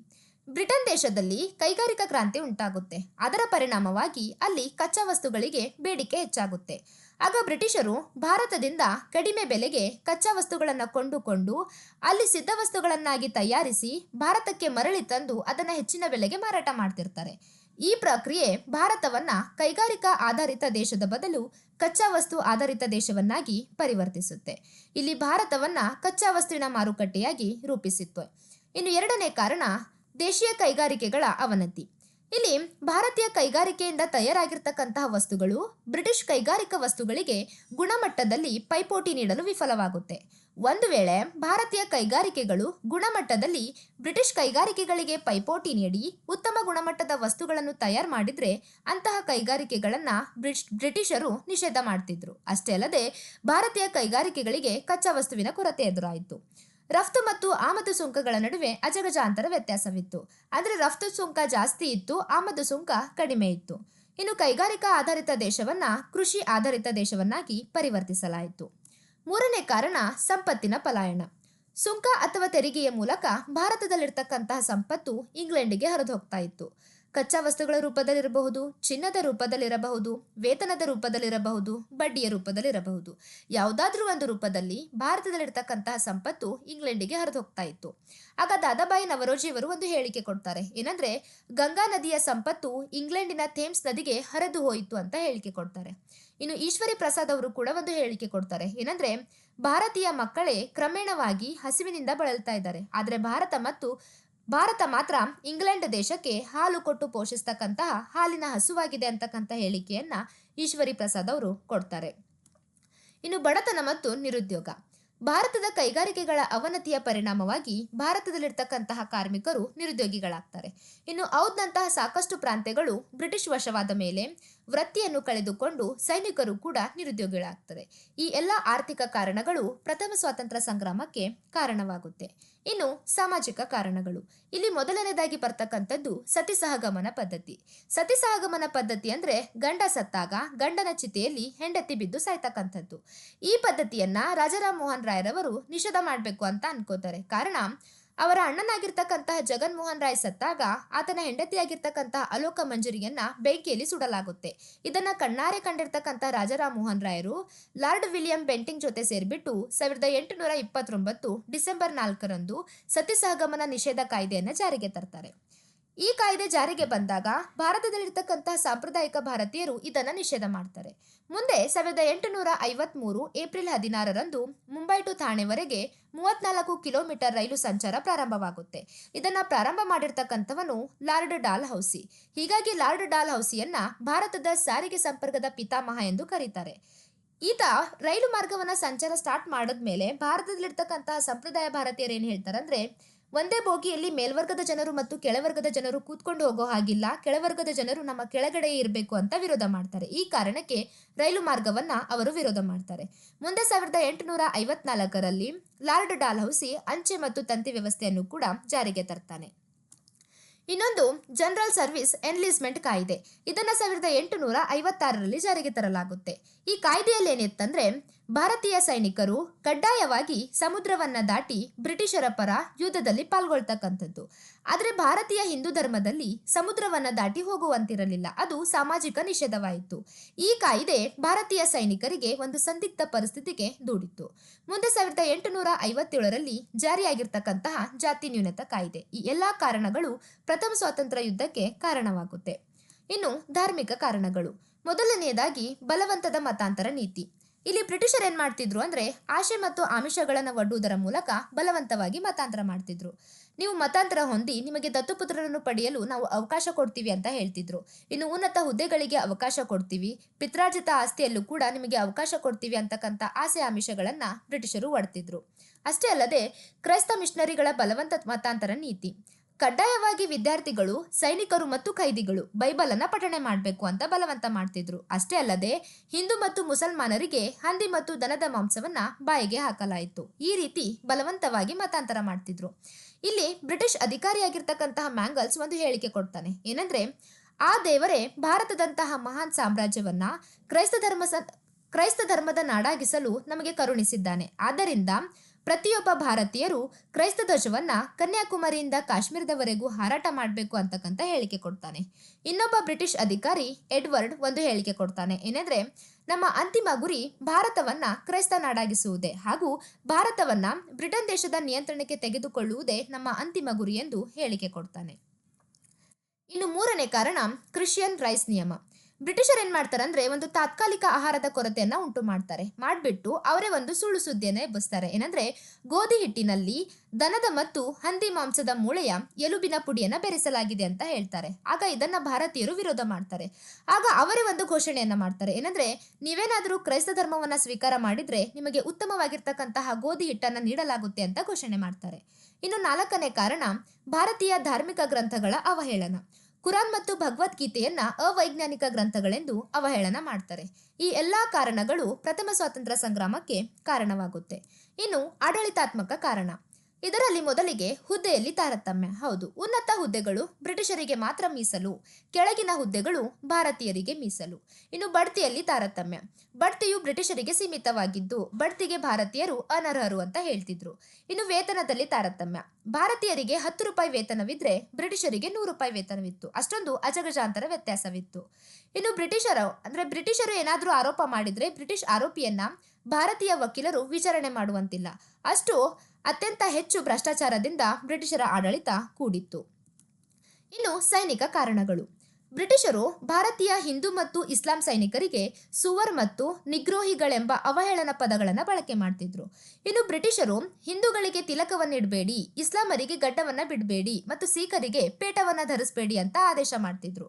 ಬ್ರಿಟನ್ ದೇಶದಲ್ಲಿ ಕೈಗಾರಿಕಾ ಕ್ರಾಂತಿ ಉಂಟಾಗುತ್ತೆ. ಅದರ ಪರಿಣಾಮವಾಗಿ ಅಲ್ಲಿ ಕಚ್ಚಾ ವಸ್ತುಗಳಿಗೆ ಬೇಡಿಕೆ ಹೆಚ್ಚಾಗುತ್ತೆ. ಆಗ ಬ್ರಿಟಿಷರು ಭಾರತದಿಂದ ಕಡಿಮೆ ಬೆಲೆಗೆ ಕಚ್ಚಾ ವಸ್ತುಗಳನ್ನು ಕೊಂಡುಕೊಂಡು ಅಲ್ಲಿ ಸಿದ್ಧ ವಸ್ತುಗಳನ್ನಾಗಿ ತಯಾರಿಸಿ ಭಾರತಕ್ಕೆ ಮರಳಿ ತಂದು ಅದನ್ನು ಹೆಚ್ಚಿನ ಬೆಲೆಗೆ ಮಾರಾಟ ಮಾಡ್ತಿರ್ತಾರೆ. ಈ ಪ್ರಕ್ರಿಯೆ ಭಾರತವನ್ನ ಕೈಗಾರಿಕಾ ಆಧಾರಿತ ದೇಶದ ಬದಲು ಕಚ್ಚಾ ವಸ್ತು ಆಧಾರಿತ ದೇಶವನ್ನಾಗಿ ಪರಿವರ್ತಿಸುತ್ತೆ. ಇಲ್ಲಿ ಭಾರತವನ್ನ ಕಚ್ಚಾ ವಸ್ತುವಿನ ಮಾರುಕಟ್ಟೆಯಾಗಿ ರೂಪಿಸಿತ್ತು. ಇನ್ನು ಎರಡನೇ ಕಾರಣ ದೇಶೀಯ ಕೈಗಾರಿಕೆಗಳ ಅವನತಿ. ಇಲ್ಲಿ ಭಾರತೀಯ ಕೈಗಾರಿಕೆಯಿಂದ ತಯಾರಾಗಿರ್ತಕ್ಕಂತಹ ವಸ್ತುಗಳು ಬ್ರಿಟಿಷ್ ಕೈಗಾರಿಕಾ ವಸ್ತುಗಳಿಗೆ ಗುಣಮಟ್ಟದಲ್ಲಿ ಪೈಪೋಟಿ ನೀಡಲು ವಿಫಲವಾಗುತ್ತೆ. ಒಂದು ವೇಳೆ ಭಾರತೀಯ ಕೈಗಾರಿಕೆಗಳು ಗುಣಮಟ್ಟದಲ್ಲಿ ಬ್ರಿಟಿಷ್ ಕೈಗಾರಿಕೆಗಳಿಗೆ ಪೈಪೋಟಿ ನೀಡಿ ಉತ್ತಮ ಗುಣಮಟ್ಟದ ವಸ್ತುಗಳನ್ನು ತಯಾರು ಮಾಡಿದರೆ ಅಂತಹ ಕೈಗಾರಿಕೆಗಳನ್ನು ಬ್ರಿಟಿಷ್ ಬ್ರಿಟಿಷರು ನಿಷೇಧ ಮಾಡ್ತಿದ್ರು. ಅಷ್ಟೇ ಅಲ್ಲದೆ ಭಾರತೀಯ ಕೈಗಾರಿಕೆಗಳಿಗೆ ಕಚ್ಚಾ ವಸ್ತುವಿನ ಕೊರತೆ ಎದುರಾಯಿತು. ರಫ್ತು ಮತ್ತು ಆಮದು ಸುಂಕಗಳ ನಡುವೆ ಅಜಗಜಾಂತರ ವ್ಯತ್ಯಾಸವಿತ್ತು. ಅಂದರೆ ರಫ್ತು ಸುಂಕ ಜಾಸ್ತಿ ಇತ್ತು, ಆಮದು ಸುಂಕ ಕಡಿಮೆ ಇತ್ತು. ಇನ್ನು ಕೈಗಾರಿಕಾ ಆಧಾರಿತ ದೇಶವನ್ನ ಕೃಷಿ ಆಧಾರಿತ ದೇಶವನ್ನಾಗಿ ಪರಿವರ್ತಿಸಲಾಯಿತು. ಮೂರನೇ ಕಾರಣ ಸಂಪತ್ತಿನ ಪಲಾಯನ. ಸುಂಕ ಅಥವಾ ತೆರಿಗೆಯ ಮೂಲಕ ಭಾರತದಲ್ಲಿರ್ತಕ್ಕಂತಹ ಸಂಪತ್ತು ಇಂಗ್ಲೆಂಡಿಗೆ ಹರಿದು ಹೋಗ್ತಾ ಇತ್ತು. ಕಚ್ಚಾ ವಸ್ತುಗಳ ರೂಪದಲ್ಲಿರಬಹುದು, ಚಿನ್ನದ ರೂಪದಲ್ಲಿರಬಹುದು, ವೇತನದ ರೂಪದಲ್ಲಿರಬಹುದು, ಬಡ್ಡಿಯ ರೂಪದಲ್ಲಿರಬಹುದು. ಯಾವುದಾದ್ರೂ ಒಂದು ರೂಪದಲ್ಲಿ ಭಾರತದಲ್ಲಿರ್ತಕ್ಕಂತಹ ಸಂಪತ್ತು ಇಂಗ್ಲೆಂಡಿಗೆ ಹರಿದು ಹೋಗ್ತಾ ಇತ್ತು. ಆಗ ದಾದಾಬಾಯಿ ನವರೋಜಿಯವರು ಒಂದು ಹೇಳಿಕೆ ಕೊಡ್ತಾರೆ. ಏನಂದ್ರೆ, ಗಂಗಾ ನದಿಯ ಸಂಪತ್ತು ಇಂಗ್ಲೆಂಡಿನ ಥೇಮ್ಸ್ ನದಿಗೆ ಹರಿದು ಹೋಯಿತು ಅಂತ ಹೇಳಿಕೆ ಕೊಡ್ತಾರೆ. ಇನ್ನು ಈಶ್ವರಿ ಪ್ರಸಾದ್ ಅವರು ಕೂಡ ಒಂದು ಹೇಳಿಕೆ ಕೊಡ್ತಾರೆ. ಏನಂದ್ರೆ, ಭಾರತೀಯ ಮಕ್ಕಳೇ ಕ್ರಮೇಣವಾಗಿ ಹಸಿವಿನಿಂದ ಬಳಲ್ತಾ ಇದ್ದಾರೆ. ಆದರೆ ಭಾರತ ಮತ್ತು ಭಾರತ ಮಾತ್ರ ಇಂಗ್ಲೆಂಡ್ ದೇಶಕ್ಕೆ ಹಾಲು ಕೊಟ್ಟು ಪೋಷಿಸ್ತಕ್ಕಂತಹ ಹಾಲಿನ ಹಸುವಾಗಿದೆ ಅಂತಕ್ಕಂಥ ಹೇಳಿಕೆಯನ್ನ ಈಶ್ವರಿ ಪ್ರಸಾದ್ ಅವರು ಕೊಡ್ತಾರೆ. ಇನ್ನು ಬಡತನ ಮತ್ತು ನಿರುದ್ಯೋಗ. ಭಾರತದ ಕೈಗಾರಿಕೆಗಳ ಅವನತಿಯ ಪರಿಣಾಮವಾಗಿ ಭಾರತದಲ್ಲಿರ್ತಕ್ಕಂತಹ ಕಾರ್ಮಿಕರು ನಿರುದ್ಯೋಗಿಗಳಾಗ್ತಾರೆ. ಇನ್ನು ಔದ್ನಂತಹ ಸಾಕಷ್ಟು ಪ್ರಾಂತ್ಯಗಳು ಬ್ರಿಟಿಷ್ ವಶವಾದ ಮೇಲೆ ವೃತ್ತಿಯನ್ನು ಕಳೆದುಕೊಂಡು ಸೈನಿಕರು ಕೂಡ ನಿರುದ್ಯೋಗಿಗಳಾಗ್ತಾರೆ ಈ ಎಲ್ಲ ಆರ್ಥಿಕ ಕಾರಣಗಳು ಪ್ರಥಮ ಸ್ವಾತಂತ್ರ್ಯ ಸಂಗ್ರಾಮಕ್ಕೆ ಕಾರಣವಾಗುತ್ತೆ. ಇನ್ನು ಸಾಮಾಜಿಕ ಕಾರಣಗಳು. ಇಲ್ಲಿ ಮೊದಲನೇದಾಗಿ ಬರ್ತಕ್ಕಂಥದ್ದು ಸತಿ ಸಹಗಮನ ಪದ್ಧತಿ. ಸತಿ ಸಹಗಮನ ಪದ್ಧತಿ ಅಂದ್ರೆ ಗಂಡ ಸತ್ತಾಗ ಗಂಡನ ಚಿತೆಯಲ್ಲಿ ಹೆಂಡತಿ ಬಿದ್ದು ಸಾಯ್ತಕ್ಕಂಥದ್ದು. ಈ ಪದ್ಧತಿಯನ್ನ ರಾಜಾರಾಮ್ ಮೋಹನ್ ರಾಯರವರು ನಿಷೇಧ ಮಾಡಬೇಕು ಅಂತ ಅನ್ಕೋತಾರೆ. ಕಾರಣ ಅವರ ಅಣ್ಣನಾಗಿರ್ತಕ್ಕಂತಹ ಜಗನ್ಮೋಹನ್ ರಾಯ್ ಸತ್ತಾಗ ಆತನ ಹೆಂಡತಿಯಾಗಿರ್ತಕ್ಕಂತಹ ಅಲೋಕ ಮಂಜರಿಯನ್ನ ಬೆಂಕಿಯಲ್ಲಿ ಸುಡಲಾಗುತ್ತೆ. ಇದನ್ನ ಕಣ್ಣಾರೆ ಕಂಡಿರ್ತಕ್ಕಂತಹ ರಾಜಾರಾಮ್ ಮೋಹನ್ ರಾಯರು ಲಾರ್ಡ್ ವಿಲಿಯಂ ಬೆಂಟಿಂಗ್ ಜೊತೆ ಸೇರಿಬಿಟ್ಟು ಸಾವಿರದ ಎಂಟುನೂರ ಇಪ್ಪತ್ತೊಂಬತ್ತು ಡಿಸೆಂಬರ್ ನಾಲ್ಕರಂದು ಸತಿ ಸಹಗಮನ ನಿಷೇಧ ಕಾಯ್ದೆಯನ್ನು ಜಾರಿಗೆ ತರ್ತಾರೆ. ಈ ಕಾಯ್ದೆ ಜಾರಿಗೆ ಬಂದಾಗ ಭಾರತದಲ್ಲಿರ್ತಕ್ಕಂತಹ ಸಾಂಪ್ರದಾಯಿಕ ಭಾರತೀಯರು ಇದನ್ನು ನಿಷೇಧ ಮಾಡ್ತಾರೆ. ಮುಂದೆ ಸಾವಿರದ ಎಂಟುನೂರ ಐವತ್ಮೂರು ಏಪ್ರಿಲ್ ಹದಿನಾರರಂದು ಮುಂಬೈ ಟು ಥಾಣೆವರೆಗೆ ಮೂವತ್ನಾಲ್ಕು ಕಿಲೋಮೀಟರ್ ರೈಲು ಸಂಚಾರ ಪ್ರಾರಂಭವಾಗುತ್ತೆ. ಇದನ್ನು ಪ್ರಾರಂಭ ಮಾಡಿರ್ತಕ್ಕಂಥವನು ಲಾರ್ಡ್ ಡಾಲ್ ಹೌಸಿ. ಹೀಗಾಗಿ ಲಾರ್ಡ್ ಡಾಲ್ ಹೌಸಿಯನ್ನ ಭಾರತದ ಸಾರಿಗೆ ಸಂಪರ್ಕದ ಪಿತಾಮಹ ಎಂದು ಕರೀತಾರೆ. ಈತ ರೈಲು ಮಾರ್ಗವನ್ನ ಸಂಚಾರ ಸ್ಟಾರ್ಟ್ ಮಾಡಿದ್ಮೇಲೆ ಭಾರತದಲ್ಲಿರ್ತಕ್ಕಂತಹ ಸಂಪ್ರದಾಯ ಭಾರತೀಯರು ಏನು ಹೇಳ್ತಾರಂದ್ರೆ ಒಂದೇ ಬೋಗಿಯಲ್ಲಿ ಮೇಲ್ವರ್ಗದ ಜನರು ಮತ್ತು ಕೆಳವರ್ಗದ ಜನರು ಕೂತ್ಕೊಂಡು ಹೋಗೋ ಹಾಗಿಲ್ಲ. ಕೆಳವರ್ಗದ ಜನರು ನಮ್ಮ ಕೆಳಗಡೆ ಇರಬೇಕು ಅಂತ ವಿರೋಧ ಮಾಡ್ತಾರೆ. ಈ ಕಾರಣಕ್ಕೆ ರೈಲು ಮಾರ್ಗವನ್ನ ಅವರು ವಿರೋಧ ಮಾಡ್ತಾರೆ. ಮುಂದೆ ಸಾವಿರದ ಎಂಟುನೂರ ಐವತ್ನಾಲ್ಕರಲ್ಲಿ ಲಾರ್ಡ್ ಡಾಲ್ಹೌಸಿ ಅಂಚೆ ಮತ್ತು ತಂತಿ ವ್ಯವಸ್ಥೆಯನ್ನು ಕೂಡ ಜಾರಿಗೆ ತರ್ತಾನೆ. ಇನ್ನೊಂದು, ಜನರಲ್ ಸರ್ವಿಸ್ ಎನ್ಲಿಸ್ಮೆಂಟ್ ಕಾಯ್ದೆ. ಇದನ್ನ ಸಾವಿರದ ಎಂಟುನೂರ ಐವತ್ತಾರರಲ್ಲಿ ಜಾರಿಗೆ ತರಲಾಗುತ್ತೆ. ಈ ಕಾಯ್ದೆಯಲ್ಲಿ ಏನಿತ್ತಂದ್ರೆ ಭಾರತೀಯ ಸೈನಿಕರು ಕಡ್ಡಾಯವಾಗಿ ಸಮುದ್ರವನ್ನು ದಾಟಿ ಬ್ರಿಟಿಷರ ಪರ ಯುದ್ಧದಲ್ಲಿ ಪಾಲ್ಗೊಳ್ತಕ್ಕಂಥದ್ದು. ಆದರೆ ಭಾರತೀಯ ಹಿಂದೂ ಧರ್ಮದಲ್ಲಿ ಸಮುದ್ರವನ್ನು ದಾಟಿ ಹೋಗುವಂತಿರಲಿಲ್ಲ. ಅದು ಸಾಮಾಜಿಕ ನಿಷೇಧವಾಯಿತು. ಈ ಕಾಯಿದೆ ಭಾರತೀಯ ಸೈನಿಕರಿಗೆ ಒಂದು ಸಂದಿಗ್ಧ ಪರಿಸ್ಥಿತಿಗೆ ದೂಡಿತ್ತು. ಮುಂದೆ ಸಾವಿರದ ಎಂಟುನೂರ ಐವತ್ತೇಳರಲ್ಲಿ ಜಾರಿಯಾಗಿರ್ತಕ್ಕಂತಹ ಜಾತಿ ನ್ಯೂನತಾ ಕಾಯಿದೆ. ಈ ಎಲ್ಲಾ ಕಾರಣಗಳು ಪ್ರಥಮ ಸ್ವಾತಂತ್ರ್ಯ ಯುದ್ಧಕ್ಕೆ ಕಾರಣವಾಗುತ್ತೆ. ಇನ್ನು ಧಾರ್ಮಿಕ ಕಾರಣಗಳು. ಮೊದಲನೆಯದಾಗಿ ಬಲವಂತದ ಮತಾಂತರ ನೀತಿ. ಇಲ್ಲಿ ಬ್ರಿಟಿಷರ್ ಏನ್ ಮಾಡ್ತಿದ್ರು ಅಂದ್ರೆ ಆಶೆ ಮತ್ತು ಆಮಿಷಗಳನ್ನು ಒಡ್ಡುವುದರ ಮೂಲಕ ಬಲವಂತವಾಗಿ ಮತಾಂತರ ಮಾಡ್ತಿದ್ರು. ನೀವು ಮತಾಂತರ ಹೊಂದಿ ನಿಮಗೆ ದತ್ತುಪುತ್ರರನ್ನು ಪಡೆಯಲು ನಾವು ಅವಕಾಶ ಕೊಡ್ತೀವಿ ಅಂತ ಹೇಳ್ತಿದ್ರು. ಇನ್ನು ಉನ್ನತ ಹುದ್ದೆಗಳಿಗೆ ಅವಕಾಶ ಕೊಡ್ತೀವಿ. ಪಿತ್ರಾರ್ಜಿತ ಆಸ್ತಿಯಲ್ಲೂ ಕೂಡ ನಿಮಗೆ ಅವಕಾಶ ಕೊಡ್ತೀವಿ ಅಂತಕ್ಕಂಥ ಆಸೆ ಆಮಿಷಗಳನ್ನ ಬ್ರಿಟಿಷರು ಒಡ್ತಿದ್ರು. ಅಷ್ಟೇ ಅಲ್ಲದೆ ಕ್ರೈಸ್ತ ಮಿಷನರಿಗಳ ಬಲವಂತ ಮತಾಂತರ ನೀತಿ. ಕಡ್ಡಾಯವಾಗಿ ವಿದ್ಯಾರ್ಥಿಗಳು, ಸೈನಿಕರು ಮತ್ತು ಕೈದಿಗಳು ಬೈಬಲನ್ನು ಪಠಣೆ ಮಾಡಬೇಕು ಅಂತ ಬಲವಂತ ಮಾಡ್ತಿದ್ರು. ಅಷ್ಟೇ ಅಲ್ಲದೆ, ಹಿಂದೂ ಮತ್ತು ಮುಸಲ್ಮಾನರಿಗೆ ಹಂದಿ ಮತ್ತು ದನದ ಮಾಂಸವನ್ನ ಬಾಯಿಗೆ ಹಾಕಲಾಯಿತು. ಈ ರೀತಿ ಬಲವಂತವಾಗಿ ಮತಾಂತರ ಮಾಡ್ತಿದ್ರು. ಇಲ್ಲಿ ಬ್ರಿಟಿಷ್ ಅಧಿಕಾರಿಯಾಗಿರ್ತಕ್ಕಂತಹ ಮ್ಯಾಂಗಲ್ಸ್ ಒಂದು ಹೇಳಿಕೆ ಕೊಡ್ತಾನೆ. ಏನಂದ್ರೆ, ಆ ದೇವರೇ ಭಾರತದಂತಹ ಮಹಾನ್ ಸಾಮ್ರಾಜ್ಯವನ್ನ ಕ್ರೈಸ್ತ ಧರ್ಮ ಕ್ರೈಸ್ತ ಧರ್ಮದ ನಾಡಾಗಿಸಲು ನಮಗೆ ಕರುಣಿಸಿದ್ದಾನೆ. ಆದ್ದರಿಂದ ಪ್ರತಿಯೊಬ್ಬ ಭಾರತೀಯರು ಕ್ರೈಸ್ತ ಧ್ವಜವನ್ನ ಕನ್ಯಾಕುಮಾರಿಯಿಂದ ಕಾಶ್ಮೀರದವರೆಗೂ ಹಾರಾಟ ಮಾಡಬೇಕು ಅಂತಕ್ಕಂಥ ಹೇಳಿಕೆ ಕೊಡ್ತಾನೆ. ಇನ್ನೊಬ್ಬ ಬ್ರಿಟಿಷ್ ಅಧಿಕಾರಿ ಎಡ್ವರ್ಡ್ ಒಂದು ಹೇಳಿಕೆ ಕೊಡ್ತಾನೆ. ಏನಂದ್ರೆ, ನಮ್ಮ ಅಂತಿಮ ಗುರಿ ಭಾರತವನ್ನ ಕ್ರೈಸ್ತ ನಾಡಾಗಿಸುವುದೇ ಹಾಗೂ ಭಾರತವನ್ನ ಬ್ರಿಟನ್ ದೇಶದ ನಿಯಂತ್ರಣಕ್ಕೆ ತೆಗೆದುಕೊಳ್ಳುವುದೇ ನಮ್ಮ ಅಂತಿಮ ಗುರಿ ಎಂದು ಹೇಳಿಕೆ ಕೊಡ್ತಾನೆ. ಇನ್ನು ಮೂರನೇ ಕಾರಣ ಕ್ರಿಶ್ಚಿಯನ್ ರೈಸ್ ನಿಯಮ. ಬ್ರಿಟಿಷರ್ ಏನು ಮಾಡ್ತಾರೆ ಒಂದು ತಾತ್ಕಾಲಿಕ ಆಹಾರದ ಕೊರತೆಯನ್ನ ಉಂಟು ಮಾಡ್ತಾರೆ. ಮಾಡ್ಬಿಟ್ಟು ಅವರೇ ಒಂದು ಸುಳ್ಳು ಸುದ್ದಿಯನ್ನ ಎಬ್ಬಿಸ್ತಾರೆ. ಏನಂದ್ರೆ, ಗೋಧಿ ಹಿಟ್ಟಿನಲ್ಲಿ ದನದ ಮತ್ತು ಹಂದಿ ಮಾಂಸದ ಮೂಳೆಯ ಎಲುಬಿನ ಪುಡಿಯನ್ನ ಬೆರೆಸಲಾಗಿದೆ ಅಂತ ಹೇಳ್ತಾರೆ. ಆಗ ಇದನ್ನ ಭಾರತೀಯರು ವಿರೋಧ ಮಾಡ್ತಾರೆ. ಆಗ ಅವರೇ ಒಂದು ಘೋಷಣೆಯನ್ನ ಮಾಡ್ತಾರೆ. ಏನಂದ್ರೆ, ನೀವೇನಾದರೂ ಕ್ರೈಸ್ತ ಧರ್ಮವನ್ನ ಸ್ವೀಕಾರ ಮಾಡಿದ್ರೆ ನಿಮಗೆ ಉತ್ತಮವಾಗಿರ್ತಕ್ಕಂತಹ ಗೋಧಿ ಹಿಟ್ಟನ್ನ ನೀಡಲಾಗುತ್ತೆ ಅಂತ ಘೋಷಣೆ ಮಾಡ್ತಾರೆ. ಇನ್ನು ನಾಲ್ಕನೇ ಕಾರಣ, ಭಾರತೀಯ ಧಾರ್ಮಿಕ ಗ್ರಂಥಗಳ ಅವಹೇಳನ. ಕುರಾನ್ ಮತ್ತು ಭಗವದ್ಗೀತೆಯನ್ನ ಅವೈಜ್ಞಾನಿಕ ಗ್ರಂಥಗಳೆಂದು ಅವಹೇಳನ ಮಾಡ್ತಾರೆ. ಈ ಎಲ್ಲಾ ಕಾರಣಗಳು ಪ್ರಥಮ ಸ್ವಾತಂತ್ರ್ಯ ಸಂಗ್ರಾಮಕ್ಕೆ ಕಾರಣವಾಗುತ್ತೆ. ಇನ್ನು ಆಡಳಿತಾತ್ಮಕ ಕಾರಣ. ಇದರಲ್ಲಿ ಮೊದಲಿಗೆ ಹುದ್ದೆಯಲ್ಲಿ ತಾರತಮ್ಯ. ಹೌದು, ಉನ್ನತ ಹುದ್ದೆಗಳು ಬ್ರಿಟಿಷರಿಗೆ ಮಾತ್ರ ಮೀಸಲು, ಕೆಳಗಿನ ಹುದ್ದೆಗಳು ಭಾರತೀಯರಿಗೆ ಮೀಸಲು. ಇನ್ನು ಬಡ್ತಿಯಲ್ಲಿ ತಾರತಮ್ಯ. ಬಡ್ತಿಯು ಬ್ರಿಟಿಷರಿಗೆ ಸೀಮಿತವಾಗಿದ್ದು, ಬಡ್ತಿಗೆ ಭಾರತೀಯರು ಅನರ್ಹರು ಅಂತ ಹೇಳ್ತಿದ್ರು. ಇನ್ನು ವೇತನದಲ್ಲಿ ತಾರತಮ್ಯ. ಭಾರತೀಯರಿಗೆ ಹತ್ತು ರೂಪಾಯಿ ವೇತನವಿದ್ರೆ ಬ್ರಿಟಿಷರಿಗೆ ನೂರು ರೂಪಾಯಿ ವೇತನವಿತ್ತು. ಅಷ್ಟೊಂದು ಅಜಗಜಾಂತರ ವ್ಯತ್ಯಾಸವಿತ್ತು. ಇನ್ನು ಬ್ರಿಟಿಷರು, ಅಂದ್ರೆ ಬ್ರಿಟಿಷರು ಏನಾದರೂ ಆರೋಪ ಮಾಡಿದ್ರೆ ಬ್ರಿಟಿಷ್ ಆರೋಪಿಯನ್ನ ಭಾರತೀಯ ವಕೀಲರು ವಿಚಾರಣೆ ಮಾಡುವಂತಿಲ್ಲ. ಅಷ್ಟು ಅತ್ಯಂತ ಹೆಚ್ಚು ಭ್ರಷ್ಟಾಚಾರದಿಂದ ಬ್ರಿಟಿಷರ ಆಡಳಿತ ಕೂಡಿತ್ತು. ಇನ್ನು ಸೈನಿಕ ಕಾರಣಗಳು. ಬ್ರಿಟಿಷರು ಭಾರತೀಯ ಹಿಂದೂ ಮತ್ತು ಇಸ್ಲಾಂ ಸೈನಿಕರಿಗೆ ಸುವರ್ ಮತ್ತು ನಿಗ್ರೋಹಿಗಳೆಂಬ ಅವಹೇಳನ ಪದಗಳನ್ನು ಬಳಕೆ ಮಾಡ್ತಿದ್ರು. ಇನ್ನು ಬ್ರಿಟಿಷರು ಹಿಂದೂಗಳಿಗೆ ತಿಲಕವನ್ನಿಡಬೇಡಿ, ಇಸ್ಲಾಮರಿಗೆ ಗಡ್ಡವನ್ನು ಬಿಡಬೇಡಿ ಮತ್ತು ಸಿಖರಿಗೆ ಪೇಟವನ್ನು ಧರಿಸಬೇಡಿ ಅಂತ ಆದೇಶ ಮಾಡ್ತಿದ್ರು.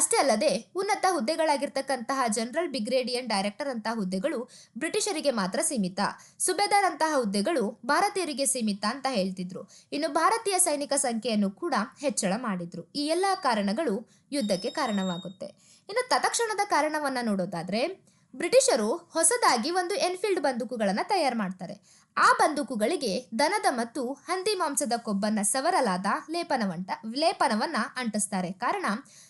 ಅಷ್ಟೇ ಅಲ್ಲದೆ ಉನ್ನತ ಹುದ್ದೆಗಳಾಗಿರ್ತಕ್ಕಂತಹ ಜನರಲ್ ಬಿಗ್ರೇಡಿಯನ್ ಡೈರೆಕ್ಟರ್ ಅಂತಹ ಹುದ್ದೆಗಳು ಬ್ರಿಟಿಷರಿಗೆ ಮಾತ್ರ ಸೀಮಿತ. ಸುಬೇದಾರ್ ಅಂತಹ ಹುದ್ದೆಗಳು ಭಾರತೀಯರಿಗೆ ಸೀಮಿತ ಅಂತ ಹೇಳ್ತಿದ್ರು. ಇನ್ನು ಭಾರತೀಯ ಸೈನಿಕ ಸಂಖ್ಯೆಯನ್ನು ಕೂಡ ಹೆಚ್ಚಳ ಮಾಡಿದ್ರು. ಈ ಎಲ್ಲ ಕಾರಣಗಳು ಯುದ್ಧಕ್ಕೆ ಕಾರಣವಾಗುತ್ತೆ. ಇನ್ನು ತತ್ಕ್ಷಣದ ಕಾರಣವನ್ನು ನೋಡೋದಾದ್ರೆ, ಬ್ರಿಟಿಷರು ಹೊಸದಾಗಿ ಒಂದು ಎನ್ಫೀಲ್ಡ್ ಬಂದೂಕುಗಳನ್ನು ತಯಾರು ಮಾಡ್ತಾರೆ. ಆ ಬಂದೂಕುಗಳಿಗೆ ದನದ ಮತ್ತು ಹಂದಿ ಮಾಂಸದ ಕೊಬ್ಬನ್ನ ಸವರಲಾದ ಲೇಪನವಂಟ, ಲೇಪನವನ್ನ ಅಂಟಿಸ್ತಾರೆ. ಕಾರಣ,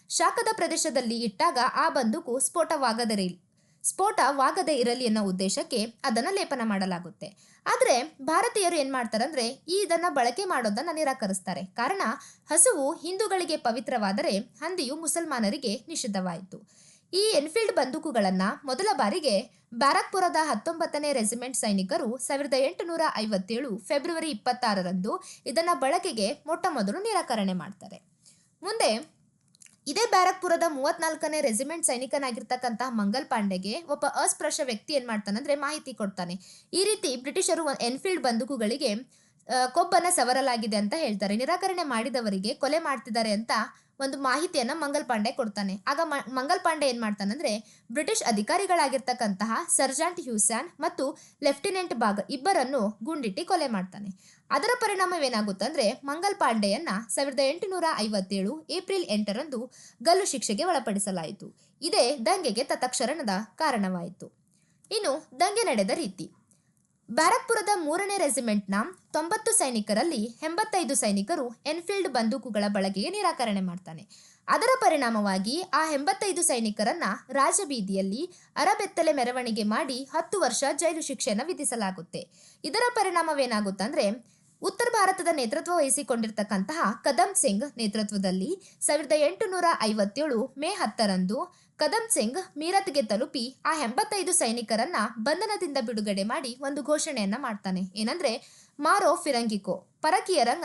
ಶಾಖದ ಪ್ರದೇಶದಲ್ಲಿ ಇಟ್ಟಾಗ ಆ ಬಂದೂಕು ಸ್ಫೋಟವಾಗದಿರಲಿ ಸ್ಫೋಟವಾಗದೇ ಇರಲಿ ಅನ್ನೋ ಉದ್ದೇಶಕ್ಕೆ ಅದನ್ನು ಲೇಪನ ಮಾಡಲಾಗುತ್ತೆ. ಆದರೆ ಭಾರತೀಯರು ಏನು ಮಾಡ್ತಾರಂದ್ರೆ ಈ ಇದನ್ನು ಬಳಕೆ ಮಾಡೋದನ್ನು ನಿರಾಕರಿಸ್ತಾರೆ. ಕಾರಣ ಹಸುವು ಹಿಂದೂಗಳಿಗೆ ಪವಿತ್ರವಾದರೆ ಹಂದಿಯು ಮುಸಲ್ಮಾನರಿಗೆ ನಿಷಿದ್ಧವಾಯಿತು. ಈ ಎನ್ಫೀಲ್ಡ್ ಬಂದೂಕುಗಳನ್ನು ಮೊದಲ ಬಾರಿಗೆ ಬ್ಯಾರಕ್ಪುರದ ಹತ್ತೊಂಬತ್ತನೇ ರೆಜಿಮೆಂಟ್ ಸೈನಿಕರು ಸಾವಿರದ ಎಂಟುನೂರ ಐವತ್ತೇಳು ಫೆಬ್ರವರಿ ಇಪ್ಪತ್ತಾರರಂದು ಇದನ್ನು ಬಳಕೆಗೆ ಮೊಟ್ಟ ಮೊದಲು ನಿರಾಕರಣೆ ಮಾಡ್ತಾರೆ. ಮುಂದೆ ಇದೇ ಬ್ಯಾರಕ್ಪುರದ ಮೂವತ್ನಾಲ್ಕನೇ ರೆಜಿಮೆಂಟ್ ಸೈನಿಕನಾಗಿರ್ತಕ್ಕಂತಹ ಮಂಗಲ್ ಪಾಂಡೆಗೆ ಒಬ್ಬ ಅಸ್ಪೃಶ್ಯ ವ್ಯಕ್ತಿ ಏನ್ ಮಾಡ್ತಾನಂದ್ರೆ ಮಾಹಿತಿ ಕೊಡ್ತಾನೆ. ಈ ರೀತಿ ಬ್ರಿಟಿಷರು ಎನ್ಫೀಲ್ಡ್ ಬಂದೂಕುಗಳಿಗೆ ಕೊಬ್ಬನ್ನ ಸವರಲಾಗಿದೆ ಅಂತ ಹೇಳ್ತಾರೆ. ನಿರಾಕರಣೆ ಮಾಡಿದವರಿಗೆ ಕೊಲೆ ಮಾಡ್ತಿದ್ದಾರೆ ಅಂತ ಒಂದು ಮಾಹಿತಿಯನ್ನ ಮಂಗಲ್ ಪಾಂಡೆ ಕೊಡ್ತಾನೆ. ಆಗ ಮಂಗಲ್ ಪಾಂಡೆ ಏನ್ ಮಾಡ್ತಾನಂದ್ರೆ ಬ್ರಿಟಿಷ್ ಅಧಿಕಾರಿಗಳಾಗಿರ್ತಕ್ಕಂತಹ ಸರ್ಜಾಂಟ್ ಹ್ಯೂಸ್ಯಾನ್ ಮತ್ತು ಲೆಫ್ಟಿನೆಂಟ್ ಬಾಗ್ ಇಬ್ಬರನ್ನು ಗುಂಡಿಟ್ಟಿ ಕೊಲೆ ಮಾಡ್ತಾನೆ. ಅದರ ಪರಿಣಾಮವೇನಾಗುತ್ತಂದ್ರೆ ಮಂಗಲ್ ಪಾಂಡೆಯನ್ನ ಸಾವಿರದ ಎಂಟುನೂರ ಐವತ್ತೇಳು ಏಪ್ರಿಲ್ ಎಂಟರಂದು ಗಲ್ಲು ಶಿಕ್ಷೆಗೆ ಒಳಪಡಿಸಲಾಯಿತು. ಇದೇ ದಂಗೆಗೆ ತತಕ್ಷರಣದ ಕಾರಣವಾಯಿತು. ಇನ್ನು ದಂಗೆ ನಡೆದ ರೀತಿ. ಬ್ಯಾರಕ್ಪುರದ ಮೂರನೇ ರೆಜಿಮೆಂಟ್ನ ತೊಂಬತ್ತು ಸೈನಿಕರಲ್ಲಿ ಎಂಬತ್ತೈದು ಸೈನಿಕರು ಎನ್ಫೀಲ್ಡ್ ಬಂದೂಕುಗಳ ಬಳಕೆಗೆ ನಿರಾಕರಣೆ ಮಾಡ್ತಾನೆ. ಅದರ ಪರಿಣಾಮವಾಗಿ ಆ ಎಂಬತ್ತೈದು ಸೈನಿಕರನ್ನ ರಾಜಬೀದಿಯಲ್ಲಿ ಅರಬೆತ್ತಲೆ ಮೆರವಣಿಗೆ ಮಾಡಿ ಹತ್ತು ವರ್ಷ ಜೈಲು ಶಿಕ್ಷೆಯನ್ನು ವಿಧಿಸಲಾಗುತ್ತೆ. ಇದರ ಪರಿಣಾಮವೇನಾಗುತ್ತಂದ್ರೆ, ಉತ್ತರ ಭಾರತದ ನೇತೃತ್ವ ವಹಿಸಿಕೊಂಡಿರ್ತಕ್ಕಂತಹ ಕದಂ ಸಿಂಗ್ ನೇತೃತ್ವದಲ್ಲಿ ಸಾವಿರದ ಎಂಟುನೂರ ಐವತ್ತೇಳು ಮೇ ಹತ್ತರಂದು ಕದಂ ಸಿಂಗ್ ಮೀರತ್ಗೆ ತಲುಪಿ ಆ ಎಂಬತ್ತೈದು ಸೈನಿಕರನ್ನ ಬಂಧನದಿಂದ ಬಿಡುಗಡೆ ಮಾಡಿ ಒಂದು ಘೋಷಣೆಯನ್ನ ಮಾಡ್ತಾನೆ. ಏನಂದ್ರೆ, ಮಾರೋ ಫಿರಂಗಿಕೋ, ಪರಕೀಯರನ್ನ,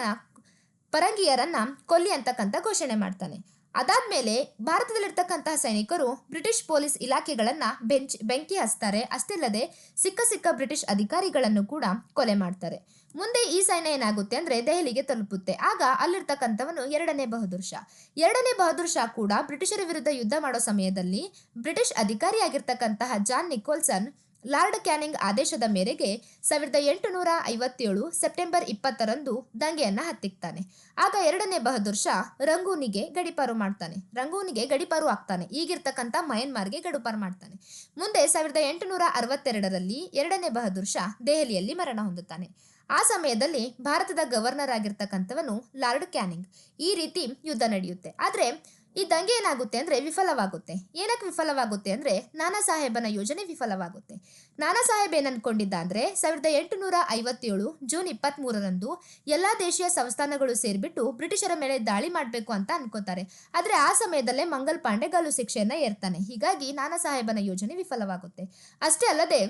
ಪರಂಗಿಯರನ್ನ ಕೊಲ್ಲಿ ಅಂತಕ್ಕಂಥ ಘೋಷಣೆ ಮಾಡ್ತಾನೆ. ಅದಾದ್ಮೇಲೆ ಭಾರತದಲ್ಲಿರ್ತಕ್ಕಂತಹ ಸೈನಿಕರು ಬ್ರಿಟಿಷ್ ಪೊಲೀಸ್ ಇಲಾಖೆಗಳನ್ನ ಬೆಂಚ್, ಬೆಂಕಿ ಹಚ್ತಾರೆ. ಅಷ್ಟೇ ಸಿಕ್ಕ ಸಿಕ್ಕ ಬ್ರಿಟಿಷ್ ಅಧಿಕಾರಿಗಳನ್ನು ಕೂಡ ಕೊಲೆ ಮಾಡ್ತಾರೆ. ಮುಂದೆ ಈ ಸೈನ್ಯ ಏನಾಗುತ್ತೆ ಅಂದ್ರೆ ದೆಹಲಿಗೆ ತಲುಪುತ್ತೆ. ಆಗ ಅಲ್ಲಿರ್ತಕ್ಕಂಥವನು ಎರಡನೇ ಬಹದ್ದೂರ್ ಶಾ. ಎರಡನೇ ಬಹದ್ದೂರ್ ಶಾ ಕೂಡ ಬ್ರಿಟಿಷರ ವಿರುದ್ಧ ಯುದ್ಧ ಮಾಡೋ ಸಮಯದಲ್ಲಿ ಬ್ರಿಟಿಷ್ ಅಧಿಕಾರಿಯಾಗಿರ್ತಕ್ಕಂತಹ ಜಾನ್ ನಿಕೋಲ್ಸನ್ ಲಾರ್ಡ್ ಕ್ಯಾನಿಂಗ್ ಆದೇಶದ ಮೇರೆಗೆ ಸಾವಿರದ ಎಂಟುನೂರ ಐವತ್ತೇಳು ಸೆಪ್ಟೆಂಬರ್ ಇಪ್ಪತ್ತರಂದು ದಂಗೆಯನ್ನ ಹತ್ತಿಕ್ತಾನೆ. ಆಗ ಎರಡನೇ ಬಹದ್ದೂರ್ ಶಾ ರಂಗೂನಿಗೆ ಗಡಿಪಾರು ಮಾಡ್ತಾನೆ. ರಂಗೂನಿಗೆ ಗಡಿಪಾರು ಆಗ್ತಾನೆ ಈಗಿರ್ತಕ್ಕಂಥ ಮಯನ್ಮಾರ್ಗೆ ಗಡಿಪಾರು ಮಾಡ್ತಾನೆ. ಮುಂದೆ ಸಾವಿರದ ಎಂಟುನೂರ ಅರವತ್ತೆರಡರಲ್ಲಿ ಎರಡನೇ ಬಹದ್ದೂರ್ ಶಾ ದೆಹಲಿಯಲ್ಲಿ ಮರಣ ಹೊಂದುತ್ತಾನೆ. ಆ ಸಮಯದಲ್ಲಿ ಭಾರತದ ಗವರ್ನರ್ ಆಗಿರ್ತಕ್ಕಂಥವನು ಲಾರ್ಡ್ ಕ್ಯಾನಿಂಗ್. ಈ ರೀತಿ ಯುದ್ಧ ನಡೆಯುತ್ತೆ. ಆದರೆ ಈ ದಂಗೆ ಏನಾಗುತ್ತೆ ಅಂದರೆ ವಿಫಲವಾಗುತ್ತೆ. ಏನಕ್ಕೆ ವಿಫಲವಾಗುತ್ತೆ ಅಂದರೆ ನಾನಾ ಸಾಹೇಬನ ಯೋಜನೆ ವಿಫಲವಾಗುತ್ತೆ. ನಾನಾ ಸಾಹೇಬ್ ಏನನ್ಕೊಂಡಿದ್ದ ಅಂದರೆ ಸಾವಿರದ ಎಂಟುನೂರ ಐವತ್ತೇಳು ಜೂನ್ ಇಪ್ಪತ್ತ್ಮೂರರಂದು ಎಲ್ಲ ದೇಶೀಯ ಸಂಸ್ಥಾನಗಳು ಸೇರಿಬಿಟ್ಟು ಬ್ರಿಟಿಷರ ಮೇಲೆ ದಾಳಿ ಮಾಡಬೇಕು ಅಂತ ಅನ್ಕೋತಾರೆ. ಆದರೆ ಆ ಸಮಯದಲ್ಲೇ ಮಂಗಲ್ ಪಾಂಡೆ ಗಲ್ಲು ಶಿಕ್ಷೆಯನ್ನು ಏರ್ತಾನೆ. ಹೀಗಾಗಿ ನಾನಾ ಸಾಹೇಬನ ಯೋಜನೆ ವಿಫಲವಾಗುತ್ತೆ. ಅಷ್ಟೇ ಅಲ್ಲದೆ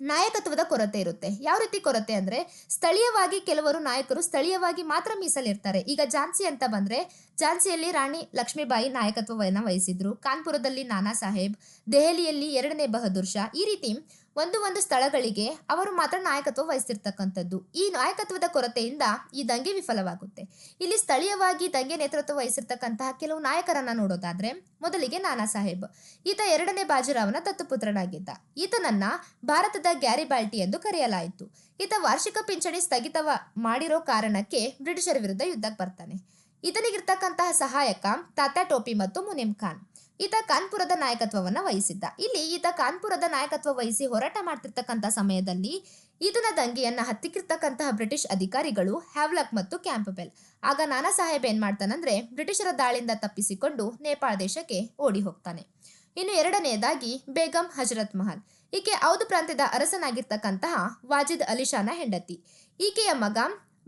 ನಾಯಕತ್ವದ ಕೊರತೆ ಇರುತ್ತೆ. ಯಾವ ರೀತಿ ಕೊರತೆ ಅಂದ್ರೆ, ಸ್ಥಳೀಯವಾಗಿ ಕೆಲವರು ನಾಯಕರು ಸ್ಥಳೀಯವಾಗಿ ಮಾತ್ರ ಮೀಸಲಿರ್ತಾರೆ. ಈಗ ಝಾನ್ಸಿ ಅಂತ ಬಂದ್ರೆ, ಝಾನ್ಸಿಯಲ್ಲಿ ರಾಣಿ ಲಕ್ಷ್ಮೀಬಾಯಿ ನಾಯಕತ್ವವನ್ನು ವಹಿಸಿದ್ರು. ಕಾನ್ಪುರದಲ್ಲಿ ನಾನಾ ಸಾಹೇಬ್, ದೆಹಲಿಯಲ್ಲಿ ಎರಡನೇ ಬಹದ್ದೂರ್ ಶಾ, ಈ ರೀತಿ ಒಂದು ಒಂದು ಸ್ಥಳಗಳಿಗೆ ಅವರು ಮಾತ್ರ ನಾಯಕತ್ವ ವಹಿಸಿರ್ತಕ್ಕಂಥದ್ದು. ಈ ನಾಯಕತ್ವದ ಕೊರತೆಯಿಂದ ಈ ದಂಗೆ ವಿಫಲವಾಗುತ್ತೆ. ಇಲ್ಲಿ ಸ್ಥಳೀಯವಾಗಿ ದಂಗೆ ನೇತೃತ್ವ ವಹಿಸಿರ್ತಕ್ಕಂತಹ ಕೆಲವು ನಾಯಕರನ್ನ ನೋಡೋದಾದ್ರೆ, ಮೊದಲಿಗೆ ನಾನಾ ಸಾಹೇಬ್. ಈತ ಎರಡನೇ ಬಾಜಿರಾವ್ನ ದತ್ತುಪುತ್ರನಾಗಿದ್ದ. ಈತನನ್ನ ಭಾರತದ ಗ್ಯಾರಿಬಾಲ್ಟಿ ಎಂದು ಕರೆಯಲಾಯಿತು. ಈತ ವಾರ್ಷಿಕ ಪಿಂಚಣಿ ಸ್ಥಗಿತವ ಮಾಡಿರೋ ಕಾರಣಕ್ಕೆ ಬ್ರಿಟಿಷರ ವಿರುದ್ಧ ಯುದ್ಧಕ್ಕೆ ಬರ್ತಾನೆ. ಈತನಿಗಿರ್ತಕ್ಕಂತಹ ಸಹಾಯಕ ತಾತಾ ಟೋಪಿ ಮತ್ತು ಮುನಿಮ್ ಖಾನ್. ಈತ ಕಾನ್ಪುರದ ನಾಯಕತ್ವವನ್ನ ವಹಿಸಿದ್ದ. ಇಲ್ಲಿ ಈತ ಕಾನ್ಪುರದ ನಾಯಕತ್ವ ವಹಿಸಿ ಹೋರಾಟ ಮಾಡ್ತಿರ್ತಕ್ಕಂಥ ಸಮಯದಲ್ಲಿ ಈತನ ದಂಗೆಯನ್ನ ಹತ್ತಿಕ್ಕಿರ್ತಕ್ಕಂತಹ ಬ್ರಿಟಿಷ್ ಅಧಿಕಾರಿಗಳು ಹ್ಯಾವ್ಲಕ್ ಮತ್ತು ಕ್ಯಾಂಪಬೆಲ್. ಆಗ ನಾನಾ ಸಾಹೇಬ್ ಏನ್ ಮಾಡ್ತಾನಂದ್ರೆ ಬ್ರಿಟಿಷರ ದಾಳಿಯಿಂದ ತಪ್ಪಿಸಿಕೊಂಡು ನೇಪಾಳ ದೇಶಕ್ಕೆ ಓಡಿ ಹೋಗ್ತಾನೆ. ಇನ್ನು ಎರಡನೆಯದಾಗಿ ಬೇಗಂ ಹಜರತ್ ಮಹಲ್. ಈಕೆ ಔದ್ ಪ್ರಾಂತ್ಯದ ಅರಸನಾಗಿರ್ತಕ್ಕಂತಹ ವಾಜಿದ್ ಅಲಿಶಾನ ಹೆಂಡತಿ. ಈಕೆಯ ಮಗ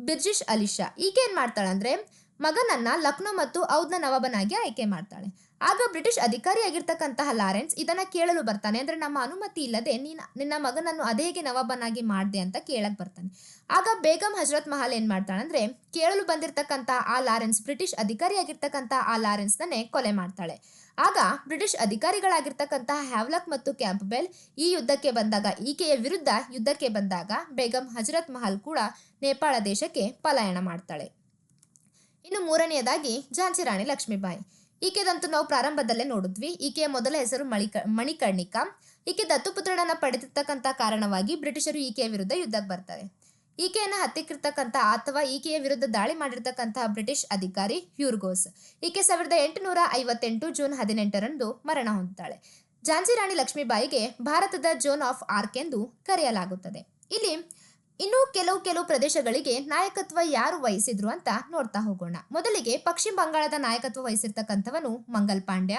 ಬಿರ್ಜಿಶ್ ಅಲಿಶಾ ಈಕೆ ಏನ್ ಮಾಡ್ತಾಳಂದ್ರೆ ಮಗನನ್ನ ಲಕ್ನೋ ಮತ್ತು ಔದ್ನ ನವಾಬನಾಗಿ ಆಯ್ಕೆ ಮಾಡ್ತಾಳೆ. ಆಗ ಬ್ರಿಟಿಷ್ ಅಧಿಕಾರಿಯಾಗಿರ್ತಕ್ಕಂತಹ ಲಾರೆನ್ಸ್ ಇದನ್ನ ಕೇಳಲು ಬರ್ತಾನೆ. ಅಂದ್ರೆ ನಮ್ಮ ಅನುಮತಿ ಇಲ್ಲದೆ ನೀನ್ ನಿನ್ನ ಮಗನನ್ನು ಅದೇಗೆ ನವಾಬನಾಗಿ ಮಾಡ್ದೆ ಅಂತ ಕೇಳಕ್ ಬರ್ತಾನೆ. ಆಗ ಬೇಗಂ ಹಜರತ್ ಮಹಲ್ ಏನ್ ಮಾಡ್ತಾಳಂದ್ರೆ ಕೇಳಲು ಬಂದಿರತಕ್ಕಂತ ಆ ಲಾರೆನ್ಸ್ ಬ್ರಿಟಿಷ್ ಅಧಿಕಾರಿಯಾಗಿರ್ತಕ್ಕಂತಹ ಆ ಲಾರೆನ್ಸ್ನನ್ನೇ ಕೊಲೆ ಮಾಡ್ತಾಳೆ. ಆಗ ಬ್ರಿಟಿಷ್ ಅಧಿಕಾರಿಗಳಾಗಿರ್ತಕ್ಕಂತಹ ಹ್ಯಾವ್ಲಕ್ ಮತ್ತು ಕ್ಯಾಂಪ್ಬೆಲ್ ಈ ಯುದ್ಧಕ್ಕೆ ಬಂದಾಗ, ಈಕೆಯ ವಿರುದ್ಧ ಯುದ್ಧಕ್ಕೆ ಬಂದಾಗ ಬೇಗಂ ಹಜರತ್ ಮಹಲ್ ಕೂಡ ನೇಪಾಳ ದೇಶಕ್ಕೆ ಪಲಾಯನ ಮಾಡ್ತಾಳೆ. ಇನ್ನು ಮೂರನೆಯದಾಗಿ ಝಾನ್ಸಿ ರಾಣಿ ಲಕ್ಷ್ಮೀಬಾಯಿ. ಈಕೆದಂತೂ ನಾವು ಪ್ರಾರಂಭದಲ್ಲೇ ನೋಡಿದ್ವಿ. ಈಕೆಯ ಮೊದಲ ಹೆಸರು ಮಣಿಕ ಮಣಿಕರ್ಣಿಕ. ಈಕೆ ದತ್ತುಪುತ್ರನನ್ನ ಪಡೆದಿರ್ತಕ್ಕಂಥ ಕಾರಣವಾಗಿ ಬ್ರಿಟಿಷರು ಈಕೆಯ ವಿರುದ್ಧ ಯುದ್ಧಕ್ಕೆ ಬರ್ತಾರೆ. ಈಕೆಯನ್ನು ಹತ್ತಿಕ್ಕಿರ್ತಕ್ಕಂಥ ಅಥವಾ ಈಕೆಯ ವಿರುದ್ಧ ದಾಳಿ ಮಾಡಿರ್ತಕ್ಕಂತಹ ಬ್ರಿಟಿಷ್ ಅಧಿಕಾರಿ ಹ್ಯೂರ್ಗೋಸ್. ಈಕೆ ಸಾವಿರದ ಎಂಟುನೂರ ಐವತ್ತೆಂಟು ಜೂನ್ ಹದಿನೆಂಟರಂದು ಮರಣ ಹೊಂದುತ್ತಾಳೆ ಝಾನ್ಸಿ ರಾಣಿ ಲಕ್ಷ್ಮೀಬಾಯಿಗೆ ಭಾರತದ ಜೋನ್ ಆಫ್ ಆರ್ಕ್ ಎಂದು ಕರೆಯಲಾಗುತ್ತದೆ. ಇಲ್ಲಿ ಇನ್ನು ಕೆಲವು ಕೆಲವು ಪ್ರದೇಶಗಳಿಗೆ ನಾಯಕತ್ವ ಯಾರು ವಹಿಸಿದ್ರು ಅಂತ ನೋಡ್ತಾ ಹೋಗೋಣ. ಮೊದಲಿಗೆ ಪಶ್ಚಿಮ ಬಂಗಾಳದ ನಾಯಕತ್ವ ವಹಿಸಿರ್ತಕ್ಕಂಥವನು ಮಂಗಲ್ ಪಾಂಡ್ಯ,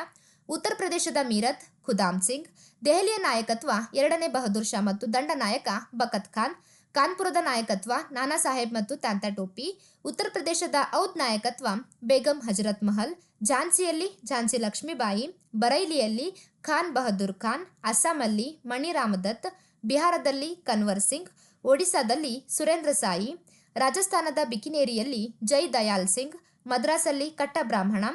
ಉತ್ತರ ಪ್ರದೇಶದ ಮೀರತ್ ಖುದಾಮ್ ಸಿಂಗ್, ದೆಹಲಿಯ ನಾಯಕತ್ವ ಎರಡನೇ ಬಹದ್ದೂರ್ ಶಾ ಮತ್ತು ದಂಡ ನಾಯಕ ಬಕತ್ ಖಾನ್, ಕಾನ್ಪುರದ ನಾಯಕತ್ವ ನಾನಾ ಸಾಹೇಬ್ ಮತ್ತು ತಾಂತಾ ಟೋಪಿ, ಉತ್ತರ ಪ್ರದೇಶದ ಔದ್ ನಾಯಕತ್ವ ಬೇಗಂ ಹಜರತ್ ಮಹಲ್, ಝಾನ್ಸಿಯಲ್ಲಿ ಝಾನ್ಸಿ ಲಕ್ಷ್ಮೀಬಾಯಿ, ಬರೈಲಿಯಲ್ಲಿ ಖಾನ್ ಬಹದ್ದೂರ್ ಖಾನ್ ಅಸ್ಸಾಮಲ್ಲಿ ಮಣಿರಾಮದತ್, ಬಿಹಾರದಲ್ಲಿ ಕನ್ವರ್ ಸಿಂಗ್ ಒಡಿಸಾದಲ್ಲಿ ಸುರೇಂದ್ರ ಸಾಯಿ, ರಾಜಸ್ಥಾನದ ಬಿಕಿನೇರಿಯಲ್ಲಿ ಜೈ ದಯಾಲ್ ಸಿಂಗ್, ಮದ್ರಾಸಲ್ಲಿ ಕಟ್ಟಬ್ರಾಹ್ಮಣ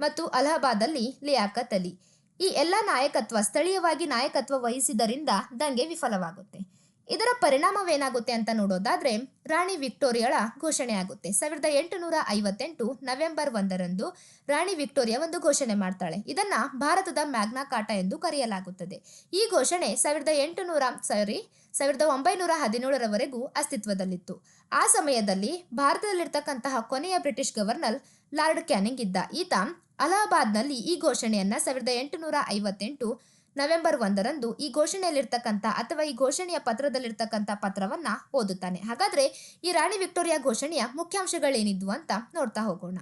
ಮತ್ತು ಅಲಹಾಬಾದಲ್ಲಿ ಲಿಯಾಕತ್ ಅಲಿ. ಈ ಎಲ್ಲ ನಾಯಕತ್ವ ಸ್ಥಳೀಯವಾಗಿ ನಾಯಕತ್ವ ವಹಿಸಿದರಿಂದ ದಂಗೆ ವಿಫಲವಾಗುತ್ತೆ. ಇದರ ಪರಿಣಾಮವೇನಾಗುತ್ತೆ ಅಂತ ನೋಡೋದಾದ್ರೆ ರಾಣಿ ವಿಕ್ಟೋರಿಯಾಳ ಘೋಷಣೆ ಆಗುತ್ತೆ ಸಾವಿರದ ಎಂಟುನೂರ ಐವತ್ತೆಂಟು ನವೆಂಬರ್ ಒಂದರಂದು ರಾಣಿ ವಿಕ್ಟೋರಿಯಾ ಒಂದು ಘೋಷಣೆ ಮಾಡ್ತಾಳೆ. ಇದನ್ನ ಭಾರತದ ಮ್ಯಾಗ್ನಾ ಕಾಟ ಎಂದು ಕರೆಯಲಾಗುತ್ತದೆ. ಈ ಘೋಷಣೆ ಸಾವಿರದ ಎಂಟುನೂರ, ಸಾರಿ ಸಾವಿರದ ಒಂಬೈನೂರ ಹದಿನೇಳರವರೆಗೂ ಅಸ್ತಿತ್ವದಲ್ಲಿತ್ತು. ಆ ಸಮಯದಲ್ಲಿ ಭಾರತದಲ್ಲಿರ್ತಕ್ಕಂತಹ ಕೊನೆಯ ಬ್ರಿಟಿಷ್ ಗವರ್ನರ್ ಲಾರ್ಡ್ ಕ್ಯಾನಿಂಗ್ ಇದ್ದ ಈತ ಅಲಹಾಬಾದ್ನಲ್ಲಿ ಈ ಘೋಷಣೆಯನ್ನ ಸಾವಿರದ ಎಂಟುನೂರ ಐವತ್ತೆಂಟು ನವೆಂಬರ್ ಒಂದರಂದು ಈ ಘೋಷಣೆಯಲ್ಲಿರ್ತಕ್ಕಂಥ ಅಥವಾ ಈ ಘೋಷಣೆಯ ಪತ್ರದಲ್ಲಿರ್ತಕ್ಕಂಥ ಪತ್ರವನ್ನ ಓದುತ್ತಾನೆ. ಹಾಗಾದ್ರೆ ಈ ರಾಣಿ ವಿಕ್ಟೋರಿಯಾ ಘೋಷಣೆಯ ಮುಖ್ಯಾಂಶಗಳೇನಿದ್ವು ಅಂತ ನೋಡ್ತಾ ಹೋಗೋಣ.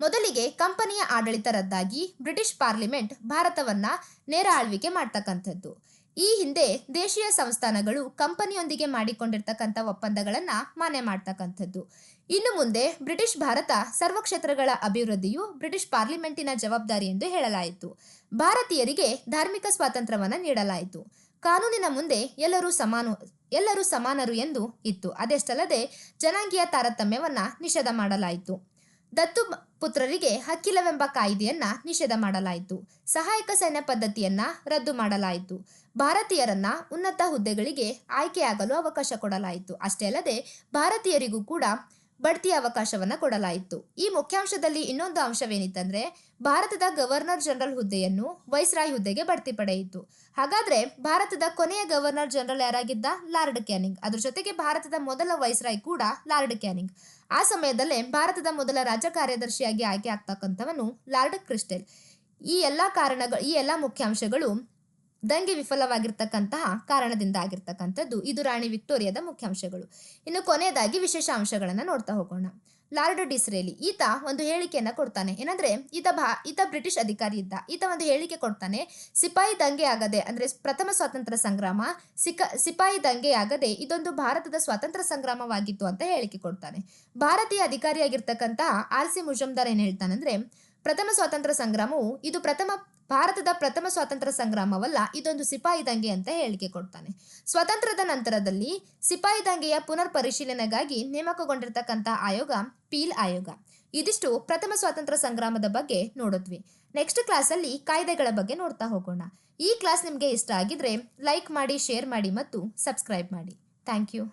ಮೊದಲಿಗೆ ಕಂಪನಿಯ ಆಡಳಿತ ರದ್ದಾಗಿ ಬ್ರಿಟಿಷ್ ಪಾರ್ಲಿಮೆಂಟ್ ಭಾರತವನ್ನ ನೇರ ಆಳ್ವಿಕೆ ಮಾಡ್ತಕ್ಕಂಥದ್ದು. ಈ ಹಿಂದೆ ದೇಶೀಯ ಸಂಸ್ಥಾನಗಳು ಕಂಪನಿಯೊಂದಿಗೆ ಮಾಡಿಕೊಂಡಿರ್ತಕ್ಕಂಥ ಒಪ್ಪಂದಗಳನ್ನು ಮಾನ್ಯ ಮಾಡ್ತಕ್ಕಂಥದ್ದು. ಇನ್ನು ಮುಂದೆ ಬ್ರಿಟಿಷ್ ಭಾರತ ಸರ್ವ ಕ್ಷೇತ್ರಗಳ ಅಭಿವೃದ್ಧಿಯು ಬ್ರಿಟಿಷ್ ಪಾರ್ಲಿಮೆಂಟಿನ ಜವಾಬ್ದಾರಿ ಎಂದು ಹೇಳಲಾಯಿತು. ಭಾರತೀಯರಿಗೆ ಧಾರ್ಮಿಕ ಸ್ವಾತಂತ್ರ್ಯವನ್ನು ನೀಡಲಾಯಿತು. ಕಾನೂನಿನ ಮುಂದೆ ಎಲ್ಲರೂ ಸಮಾನು, ಎಲ್ಲರೂ ಸಮಾನರು ಎಂದು ಇತ್ತು. ಅದೆಷ್ಟಲ್ಲದೆ ಜನಾಂಗೀಯ ತಾರತಮ್ಯವನ್ನು ನಿಷೇಧ ಮಾಡಲಾಯಿತು. ದತ್ತು ಪುತ್ರರಿಗೆ ಹಕ್ಕಿಲವೆಂಬ ಕಾಯ್ದೆಯನ್ನ ನಿಷೇಧ ಮಾಡಲಾಯಿತು. ಸಹಾಯಕ ಸೈನ್ಯ ಪದ್ಧತಿಯನ್ನ ರದ್ದು ಮಾಡಲಾಯಿತು. ಭಾರತೀಯರನ್ನ ಉನ್ನತ ಹುದ್ದೆಗಳಿಗೆ ಆಯ್ಕೆಯಾಗಲು ಅವಕಾಶ ಕೊಡಲಾಯಿತು. ಅಷ್ಟೇ ಅಲ್ಲದೆ, ಭಾರತೀಯರಿಗೂ ಕೂಡ ಬಡ್ತಿ ಅವಕಾಶವನ್ನ ಕೊಡಲಾಯಿತು. ಈ ಮುಖ್ಯಾಂಶದಲ್ಲಿ ಇನ್ನೊಂದು ಅಂಶವೇನಿತ್ತಂದ್ರೆ, ಭಾರತದ ಗವರ್ನರ್ ಜನರಲ್ ಹುದ್ದೆಯನ್ನು ವೈಸ್ರಾಯ್ ಹುದ್ದೆಗೆ ಬಡ್ತಿ ಪಡೆಯಿತು. ಹಾಗಾದ್ರೆ ಭಾರತದ ಕೊನೆಯ ಗವರ್ನರ್ ಜನರಲ್ ಯಾರಾಗಿದ್ದ? Lord Canning. ಅದ್ರ ಜೊತೆಗೆ ಭಾರತದ ಮೊದಲ ವೈಸ್ರಾಯ್ ಕೂಡ ಲಾರ್ಡ್ ಕ್ಯಾನಿಂಗ್. ಆ ಸಮಯದಲ್ಲೇ ಭಾರತದ ಮೊದಲ ರಾಜ್ಯ ಕಾರ್ಯದರ್ಶಿಯಾಗಿ ಆಯ್ಕೆ ಆಗ್ತಕ್ಕಂಥವನು ಲಾರ್ಡ್ ಕ್ರಿಸ್ಟೆಲ್. ಈ ಎಲ್ಲ ಕಾರಣಗಳು, ಈ ಎಲ್ಲ ಮುಖ್ಯಾಂಶಗಳು ದಂಗೆ ವಿಫಲವಾಗಿರ್ತಕ್ಕಂತಹ ಕಾರಣದಿಂದ ಆಗಿರ್ತಕ್ಕಂಥದ್ದು. ಇದು ರಾಣಿ ವಿಕ್ಟೋರಿಯಾದ ಮುಖ್ಯಾಂಶಗಳು. ಇನ್ನು ಕೊನೆಯದಾಗಿ ವಿಶೇಷ ಅಂಶಗಳನ್ನು ನೋಡ್ತಾ ಹೋಗೋಣ. Lord Disraeli. ಈತ ಒಂದು ಹೇಳಿಕೆಯನ್ನು ಕೊಡ್ತಾನೆ. ಏನಂದ್ರೆ, ಈತ ಭಾ, ಈತ ಬ್ರಿಟಿಷ್ ಅಧಿಕಾರಿ ಇದ್ದ. ಈತ ಒಂದು ಹೇಳಿಕೆ ಕೊಡ್ತಾನೆ, ಸಿಪಾಯಿ ದಂಗೆ ಆಗದೆ, ಅಂದ್ರೆ ಪ್ರಥಮ ಸ್ವಾತಂತ್ರ್ಯ ಸಂಗ್ರಾಮ ಸಿಪಾಯಿ ದಂಗೆ ಆಗದೆ ಇದೊಂದು ಭಾರತದ ಸ್ವಾತಂತ್ರ್ಯ ಸಂಗ್ರಾಮವಾಗಿತ್ತು ಅಂತ ಹೇಳಿಕೆ ಕೊಡ್ತಾನೆ. ಭಾರತೀಯ ಅಧಿಕಾರಿಯಾಗಿರ್ತಕ್ಕಂತಹ ಆರ್ ಸಿ ಮುಜುಮ್ದಾರ್ ಏನ್ ಹೇಳ್ತಾನಂದ್ರೆ ಪ್ರಥಮ ಸ್ವಾತಂತ್ರ್ಯ ಸಂಗ್ರಾಮವು ಇದು ಪ್ರಥಮ, ಭಾರತದ ಪ್ರಥಮ ಸ್ವಾತಂತ್ರ್ಯ ಸಂಗ್ರಾಮವಲ್ಲ, ಇದೊಂದು ಸಿಪಾಯಿ ದಂಗೆ ಅಂತ ಹೇಳಿಕೆ ಕೊಡ್ತಾನೆ. ಸ್ವಾತಂತ್ರ್ಯದ ನಂತರದಲ್ಲಿ ಸಿಪಾಯಿ ದಂಗೆಯ ಪುನರ್ ಪರಿಶೀಲನೆಗಾಗಿ ನೇಮಕಗೊಂಡಿರ್ತಕ್ಕಂಥ ಆಯೋಗ ಪೀಲ್ ಆಯೋಗ. ಇದಿಷ್ಟು ಪ್ರಥಮ ಸ್ವಾತಂತ್ರ್ಯ ಸಂಗ್ರಾಮದ ಬಗ್ಗೆ ನೋಡಿದ್ವಿ. ನೆಕ್ಸ್ಟ್ ಕ್ಲಾಸಲ್ಲಿ ಕಾಯ್ದೆಗಳ ಬಗ್ಗೆ ನೋಡ್ತಾ ಹೋಗೋಣ. ಈ ಕ್ಲಾಸ್ ನಿಮಗೆ ಇಷ್ಟ ಆಗಿದ್ರೆ ಲೈಕ್ ಮಾಡಿ, ಶೇರ್ ಮಾಡಿ ಮತ್ತು ಸಬ್ಸ್ಕ್ರೈಬ್ ಮಾಡಿ. Thank you.